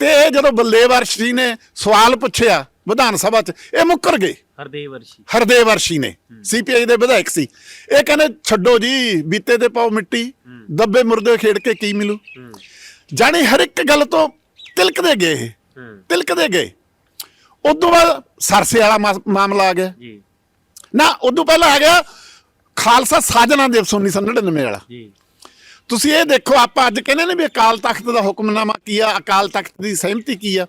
ਤੇ ਜਦੋਂ ਬਲਦੇਵ ਅਰਸ਼ੀ ਨੇ ਸਵਾਲ ਪੁੱਛਿਆ ਵਿਧਾਨ ਸਭਾ 'ਚ ਇਹ ਮੁੱਕਰ ਗਏ। ਹਰਦੇਵ ਅਰਸ਼ੀ ਹਰਦੇਵ ਨੇ। ਸੀਪੀਆਈ ਦੇ ਵਿਧਾਇਕ ਸੀ। ਇਹ ਕਹਿੰਦੇ ਛੱਡੋ ਜੀ ਬੀਤੇ ਤੇ ਪਾਓ ਮਿੱਟੀ ਦੱਬੇ ਮੁਰਦੇ ਖੇਡ ਕੇ ਕੀ ਮਿਲੂ? ਜਾਣੀ ਹਰ ਇੱਕ ਗੱਲ ਤੋਂ ਤਿਲਕਦੇ ਗਏ ਇਹ, ਤਿਲਕਦੇ ਗਏ। ਉਦੋਂ ਬਾਅਦ ਸਰਸੇ ਵਾਲਾ ਮਾਮਲਾ ਆ ਗਿਆ। ਜੀ। ਨਾ ਉਦੋਂ ਪਹਿਲਾਂ ਆ ਗਿਆ ਖਾਲਸਾ ਸਾਜਣਾ ਦਿਵਸ 1999 ਵਾਲਾ। ਜੀ। ਤੁਸੀਂ ਇਹ ਦੇਖੋ ਆਪਾਂ ਅੱਜ ਕਹਿੰਦੇ ਨੇ ਵੀ ਅਕਾਲ ਤਖਤ ਦਾ ਹੁਕਮਨਾਮਾ ਕੀ ਆ ਅਕਾਲ ਤਖਤ ਦੀ ਸਹਿਮਤੀ ਕੀ ਆ।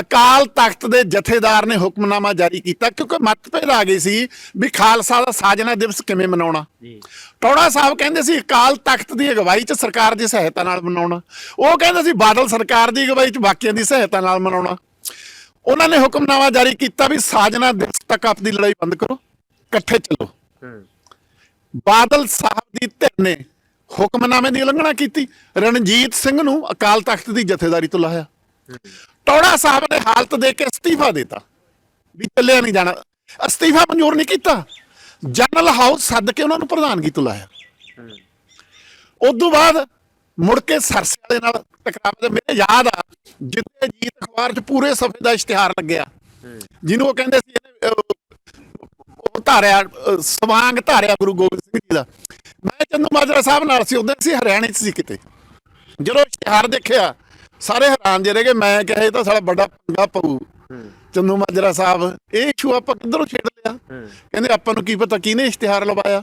ਅਕਾਲ ਤਖਤ ਦੇ ਜਥੇਦਾਰ ਨੇ ਹੁਕਮਨਾਮਾ ਜਾਰੀ ਕੀਤਾ ਕਿਉਂਕਿ ਮਤਭੇਦ ਆ ਗਈ ਸੀ ਵੀ ਖਾਲਸਾ ਦਾ ਸਾਜਣਾ ਦਿਵਸ ਕਿਵੇਂ ਮਨਾਉਣਾ। ਜੀ। ਟੌੜਾ ਸਾਹਿਬ ਕਹਿੰਦੇ ਸੀ ਅਕਾਲ ਤਖਤ ਦੀ ਅਗਵਾਈ 'ਚ ਸਰਕਾਰ ਦੀ ਸਹਾਇਤਾ ਨਾਲ ਮਨਾਉਣਾ। ਉਹ ਕਹਿੰਦੇ ਸੀ ਬਾਦਲ ਸਰਕਾਰ ਦੀ ਅਗਵਾਈ 'ਚ ਬਾਕੀਆਂ ਦੀ ਸਹਾਇਤਾ ਨਾਲ ਮਨਾਉਣਾ। ਉਹਨਾਂ ਨੇ ਹੁਕਮਨਾਮਾ ਜਾਰੀ ਕੀਤਾ ਵੀ ਸਾਜਣਾ ਦਿਵਸ ਤੱਕ ਆਪਦੀ ਲੜਾਈ ਬੰਦ ਕਰੋ ਇਕੱਠੇ ਚੱਲੋ। ਬਾਦਲ ਸਾਹਿਬ ਦੀ ਧਿਰ ਨੇ ਹੁਕਮਨਾਮੇ ਦੀ ਉਲੰਘਣਾ ਕੀਤੀ। ਰਣਜੀਤ ਸਿੰਘ ਨੂੰ ਅਕਾਲ ਤਖਤ ਦੀ ਜਥੇਦਾਰੀ ਤੋਂ ਲਾਇਆ। ਟੌੜਾ ਸਾਹਿਬ ਨੇ ਹਾਲਤ ਦੇ ਕੇ ਅਸਤੀਫਾ ਦਿੱਤਾ ਵੀ ਚੱਲਿਆ ਨਹੀਂ ਜਾਣਾ। ਅਸਤੀਫਾ ਮਨਜ਼ੂਰ ਨਹੀਂ ਕੀਤਾ। ਜਨਰਲ ਹਾਊਸ ਸੱਦ ਕੇ ਉਹਨਾਂ ਨੂੰ ਪ੍ਰਧਾਨਗੀ ਤੋਂ ਲਾਇਆ। ਉਸ ਤੋਂ ਬਾਅਦ ਮੁੜ ਕੇ ਸਰਸੇ ਵਾਲੇ ਨਾਲ ਟਕਰਾਅ ਦੇ ਮੇਰੇ ਯਾਦ ਆ, ਜਿੱਥੇ ਜੀਤ ਅਖਬਾਰ 'ਚ ਪੂਰੇ ਸਫੇ ਦਾ ਇਸ਼ਤਿਹਾਰ ਲੱਗਿਆ। ਜਿਹਨੂੰ ਉਹ ਕਹਿੰਦੇ ਸੀ ਉਹ ਧਾਰਿਆ ਸਵਾਂਗ ਧਾਰਿਆ ਗੁਰੂ ਗੋਬਿੰਦ ਸਿੰਘ ਜੀ ਦਾ। ਮੈਂ ਚੰਦੂ ਮਾਜਰਾ ਸਾਹਿਬ ਨਾਲ ਸੀ ਉਦੋਂ ਸੀ, ਹਰਿਆਣੇ 'ਚ ਸੀ ਕਿਤੇ। ਜਦੋਂ ਇਸ਼ਤਿਹਾਰ ਦੇਖਿਆ ਸਾਰੇ ਹੈਰਾਨ ਜੇ ਰਹਿ ਗਏ ਮੈਂ ਕਿਹਾ ਇਹ ਤਾਂ ਸਾਲਾ ਵੱਡਾ ਪੰਗਾ ਪਊ। ਚੰਦੂ ਮਾਜਰਾ ਸਾਹਿਬ ਇਹ ਇਸ਼ੂ ਆਪਾਂ ਕਿੱਧਰੋਂ ਛੇੜ ਲਿਆ? ਕਹਿੰਦੇ ਆਪਾਂ ਨੂੰ ਕੀ ਪਤਾ ਕਿਹਨੇ ਇਸ਼ਤਿਹਾਰ ਲਵਾਇਆ?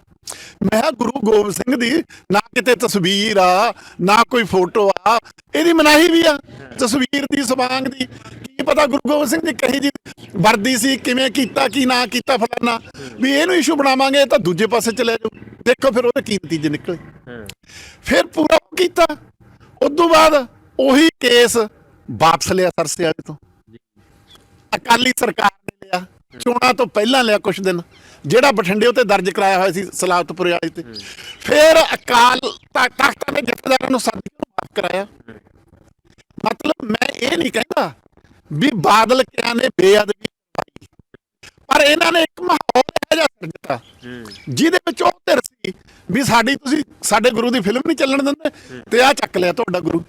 ਮੈਂ ਗੁਰੂ ਗੋਬਿੰਦ ਸਿੰਘ ਦੀ ਨਾ ਕਿਤੇ ਤਸਵੀਰ ਆ ਨਾ ਕੋਈ ਫੋਟੋ ਆ ਇਹਦੀ ਮਨਾਹੀ ਵੀ ਆ ਤਸਵੀਰ ਦੀ ਸਵਾਂਗ ਦੀ। ਕੀ ਪਤਾ ਗੁਰੂ ਗੋਬਿੰਦ ਸਿੰਘ ਦੀ ਕਹੀ ਜੀ ਵਰਦੀ ਸੀ ਕਿਵੇਂ ਕੀਤਾ ਕੀ ਨਾ ਕੀਤਾ ਫਲਾਨਾ। ਵੀ ਇਹਨੂੰ ਇਸ਼ੂ ਬਣਾਵਾਂਗੇ ਤਾਂ ਦੂਜੇ ਪਾਸੇ ਚਲੇ ਜਾਓ ਦੇਖੋ ਫਿਰ ਉਹਦੇ ਕੀ ਨਤੀਜੇ ਨਿਕਲੇ। ਫਿਰ ਪੂਰਾ ਉਹ ਕੀਤਾ। ਉਦੋਂ ਬਾਅਦ ਉਹੀ ਕੇਸ ਵਾਪਸ ਲਿਆ ਸਰਸੇ ਵਾਲੇ ਤੋਂ। ਅਕਾਲੀ ਸਰਕਾਰ ਨੇ ਲਿਆ ਚੋਣਾਂ ਤੋਂ ਪਹਿਲਾਂ ਲਿਆ ਕੁਝ ਦਿਨ। ਜਿਹੜਾ ਬਠਿੰਡੇ ਉਤੇ ਦਰਜ ਕਰਾਇਆ ਹੋਇਆ ਸੀ ਸਲਾਤਪੁਰ ਵਾਲੇ ਤੇ। ਫਿਰ ਅਕਾਲ ਤਖਤਾਂ ਦੇ ਜਥੇਦਾਰਾਂ ਨੂੰ ਸੱਦ ਕੇ ਮਾਫ ਕਰਾਇਆ। ਮਤਲਬ ਮੈਂ ਇਹ ਨਹੀਂ ਕਹਿੰਦਾ ਵੀ ਬਾਦਲ ਕਿਆਂ ਨੇ ਬੇਅਦਬੀ ਕਰਵਾਈ। ਪਰ ਇਹਨਾਂ ਨੇ ਇੱਕ ਮਾਹੌਲ ਇਹੋ ਜਿਹਾ ਸਿਰਜਤਾ ਜਿਹਦੇ ਵਿੱਚ ਉਹ ਧਿਰ ਸੀ ਵੀ ਸਾਡੀ ਤੁਸੀਂ ਸਾਡੇ ਗੁਰੂ ਦੀ ਫਿਲਮ ਨਹੀਂ ਚੱਲਣ ਦਿੰਦੇ ਤੇ ਆ ਚੱਕ ਲਿਆ ਤੁਹਾਡਾ ਗੁਰੂ।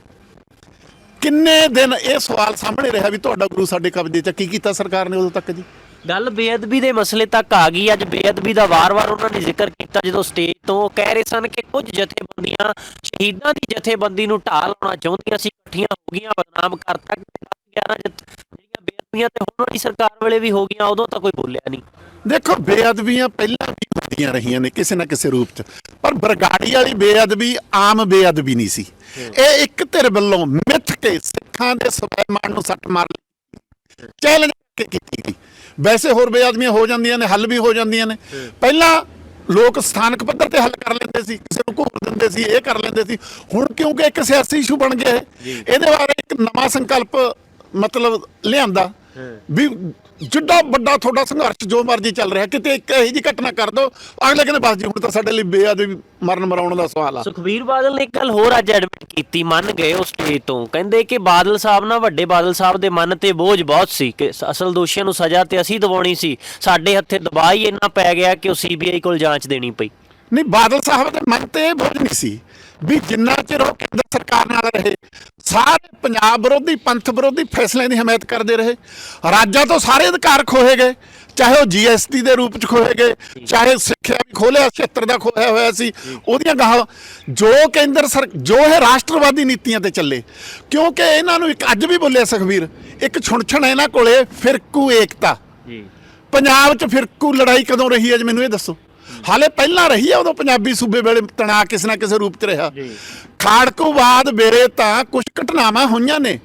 ਕਿੰਨੇ ਦਿਨ ਇਹ ਸਵਾਲ ਸਾਹਮਣੇ ਰਿਹਾ ਵੀ ਤੁਹਾਡਾ ਗੁਰੂ ਸਾਡੇ ਕਬਜ਼ੇ 'ਚ ਕੀ ਕੀਤਾ ਸਰਕਾਰ ਨੇ ਉਦੋਂ ਤੱਕ ਜੀ? ਗੱਲ ਬੇਅਦਬੀ ਦੇ ਮਸਲੇ ਤੱਕ ਆ ਗਈ। ਅੱਜ ਬੇਅਦਬੀ ਦਾ ਵਾਰ-ਵਾਰ ਉਹਨਾਂ ਨੇ ਜ਼ਿਕਰ ਕੀਤਾ ਜਦੋਂ ਸਟੇਜ ਤੋਂ ਕਹਿ ਰਹੇ ਸਨ ਕਿ ਕੁਝ ਜਥੇਬੰਦੀਆਂ ਸ਼ਹੀਦਾਂ ਦੀ ਜਥੇਬੰਦੀ ਨੂੰ ਢਾਹ ਲਾਉਣਾ ਚਾਹੁੰਦੀਆਂ ਸੀ, ਇਕੱਠੀਆਂ ਹੋ ਗਈਆਂ, ਬਦਨਾਮ ਕਰਤਾ। ਕਿ 11 ਜਥ- ਬੇਅਦਬੀਆਂ ਤੇ ਹੁਣ ਵਾਲੀ ਸਰਕਾਰ ਵੇਲੇ ਵੀ ਹੋ ਗਈਆਂ ਉਦੋਂ ਤਾਂ ਕੋਈ ਬੋਲਿਆ ਨਹੀਂ। ਦੇਖੋ ਬੇਅਦਬੀਆਂ ਪਹਿਲਾਂ ਵੀ ਹੁੰਦੀਆਂ ਰਹੀਆਂ ਨੇ ਕਿਸੇ ਨਾ ਕਿਸੇ ਰੂਪ 'ਚ। ਪਰ ਬਰਗਾੜੀ ਵਾਲੀ ਬੇਅਦਬੀ ਆਮ ਬੇਅਦਬੀ ਨਹੀਂ ਸੀ। ਇਹ ਇੱਕ ਧਿਰ ਵੱਲੋਂ ਮਿੱਥ ਕੇ ਸਿੱਖਾਂ ਦੇ ਸਵੈਮਾਨ ਨੂੰ ਸੱਟ ਮਾਰ ਲਈ। ਚੈਲੰਜ ਕੇ ਕੀਤੀ ਗਈ। ਵੈਸੇ ਹੋਰ ਬੇਅਦਬੀਆਂ ਹੋ ਜਾਂਦੀਆਂ ਨੇ ਹੱਲ ਵੀ ਹੋ ਜਾਂਦੀਆਂ ਨੇ। ਪਹਿਲਾਂ ਲੋਕ ਸਥਾਨਕ ਪੱਧਰ ਤੇ ਹੱਲ ਕਰ ਲੈਂਦੇ ਸੀ ਕਿਸੇ ਨੂੰ ਘੂਰ ਦਿੰਦੇ ਸੀ ਇਹ ਕਰ ਲੈਂਦੇ ਸੀ। ਹੁਣ ਕਿਉਂਕਿ ਇੱਕ ਸਿਆਸੀ ਇਸ਼ੂ ਬਣ ਗਿਆ ਹੈ ਇਹਦੇ ਬਾਰੇ ਇੱਕ ਨਵਾਂ ਸੰਕਲਪ ਮਤਲਬ ਲਿਆਂਦਾ। ਵੀ ਜਿੱਡਾ ਵੱਡਾ ਤੁਹਾਡਾ ਸੰਘਰਸ਼ ਜੋ ਮਰਜ਼ੀ ਚੱਲ ਰਿਹਾ, ਕਿਤੇ ਇੱਕ ਇਹੀ ਜੀ ਘਟਨਾ ਕਰ ਦੋ ਅਗਲੇ ਕਹਿੰਦੇ ਬਸ ਜੀ, ਹੁਣ ਤਾਂ ਸਾਡੇ ਲਈ ਬੇਅਦਬੀ, ਮਰਨ ਮਰਾਉਣ ਦਾ ਸਵਾਲ ਆ। ਸੁਖਬੀਰ ਬਾਦਲ ਨੇ ਇੱਕ ਗੱਲ ਹੋਰ ਅੱਜ ਐਡਮਿਟ ਕੀਤੀ, ਮੰਨ ਗਏ ਉਸ ਸਟੇਜ ਤੋਂ। ਕਹਿੰਦੇ ਕਿ ਬਾਦਲ ਸਾਹਿਬ ਨਾਲ, ਵੱਡੇ ਬਾਦਲ ਸਾਹਿਬ ਦੇ ਮਨ ਤੇ ਬੋਝ ਬਹੁਤ ਸੀ, ਕਿ ਅਸਲ ਦੋਸ਼ੀਆਂ ਨੂੰ ਸਜ਼ਾ ਤੇ ਅਸੀਂ ਦਿਵਾਉਣੀ ਸੀ। ਸਾਡੇ ਹੱਥੇ ਦਬਾਅ ਹੀ ਇੰਨਾ ਪੈ ਗਿਆ ਕਿ ਉਹ ਸੀਬੀਆਈ ਕੋਲ ਜਾਂਚ ਦੇਣੀ ਪਈ। ਨਹੀਂ ਬਾਦਲ ਸਾਹਿਬ ਦੇ ਮਨ ਤੇ ਇਹ ਬੋਝ ਨਹੀਂ ਸੀ ਵੀ ਜਿੰਨਾ ਚਿਰ ਉਹ ਕੇਂਦਰ ਸਰਕਾਰ ਨਾਲ ਰਹੇ ਸਾਰੇ ਪੰਜਾਬ ਵਿਰੋਧੀ ਪੰਥ ਵਿਰੋਧੀ ਫੈਸਲਿਆਂ ਦੀ ਹਮਾਇਤ ਕਰਦੇ ਰਹੇ ਰਾਜਾਂ ਤੋਂ ਸਾਰੇ ਅਧਿਕਾਰ ਖੋਹੇ ਗਏ ਚਾਹੇ ਉਹ ਜੀਐਸਟੀ ਦੇ ਰੂਪ ਚ ਖੋਹੇ ਗਏ ਚਾਹੇ ਸਿੱਖਿਆ ਵੀ ਖੋਲਿਆ 76 ਦਾ ਖੋਹਿਆ ਹੋਇਆ ਸੀ ਉਹਦੀਆਂ ਗਾਹ ਜੋ ਕੇਂਦਰ ਸਰ ਜੋ ਇਹ ਰਾਸ਼ਟਰਵਾਦੀ ਨੀਤੀਆਂ ਤੇ ਚੱਲੇ ਕਿਉਂਕਿ ਇਹਨਾਂ ਨੂੰ ਇੱਕ ਅੱਜ ਵੀ ਬੋਲਿਆ ਸੁਖਬੀਰ ਇੱਕ ਛੁਣਛਣ ਇਹਨਾਂ ਕੋਲੇ ਫਿਰਕੂ ਏਕਤਾ। ਜੀ ਪੰਜਾਬ 'ਚ ਫਿਰਕੂ ਲੜਾਈ ਕਦੋਂ ਰਹੀ ਹੈ ਜੀ ਮੈਨੂੰ ਇਹ ਦੱਸੋ। ਹਾਲੇ ਪਹਿਲਾਂ ਰਹੀ ਹੈ ਉਦੋਂ ਪੰਜਾਬੀ ਸੂਬੇ ਵੇਲੇ ਤਣਾਅ ਕਿਸੇ ਨਾ ਕਿਸੇ ਰੂਪ 'ਚ ਰਿਹਾ। ਖਾੜਕੂਵਾਦ ਵੇਲੇ ਤਾਂ ਕੁਝ ਘਟਨਾਵਾਂ ਹੋਈਆਂ ਨੇ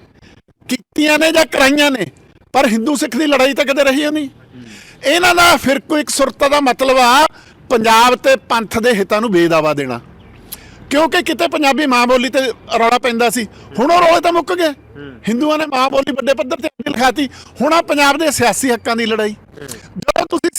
ਕੀਤੀਆਂ ਨੇ ਜਾਂ ਕਰਾਈਆਂ ਨੇ ਪਰ ਹਿੰਦੂ ਸਿੱਖ ਦੀ ਲੜਾਈ ਤਾਂ ਕਦੇ ਰਹੀ ਨਹੀਂ। ਇਹਨਾਂ ਦਾ ਫਿਰਕੂ ਇੱਕ ਸੁਰਤਾ ਦਾ ਮਤਲਬ ਆ ਪੰਜਾਬ ਤੇ ਪੰਥ ਦੇ ਹਿੱਤਾਂ ਨੂੰ ਬੇਦਾਵਾ ਦੇਣਾ। ਕਿਉਂਕਿ ਕਿਤੇ ਪੰਜਾਬੀ ਮਾਂ ਬੋਲੀ ਤੇ ਰੌਲਾ ਪੈਂਦਾ ਸੀ ਹੁਣ ਉਹ ਰੌਲੇ ਤਾਂ ਮੁੱਕ ਗਏ। ਹਿੰਦੂਆਂ ਨੇ ਮਾਂ ਬੋਲੀ ਵੱਡੇ ਪੱਧਰ ਤੇ ਲਿਖਾਤੀ ਹੁਣ ਆ ਪੰਜਾਬ ਦੇ ਸਿਆਸੀ ਹੱਕਾਂ ਦੀ ਲੜਾਈ। ਜਦੋਂ ਤੁਸੀਂ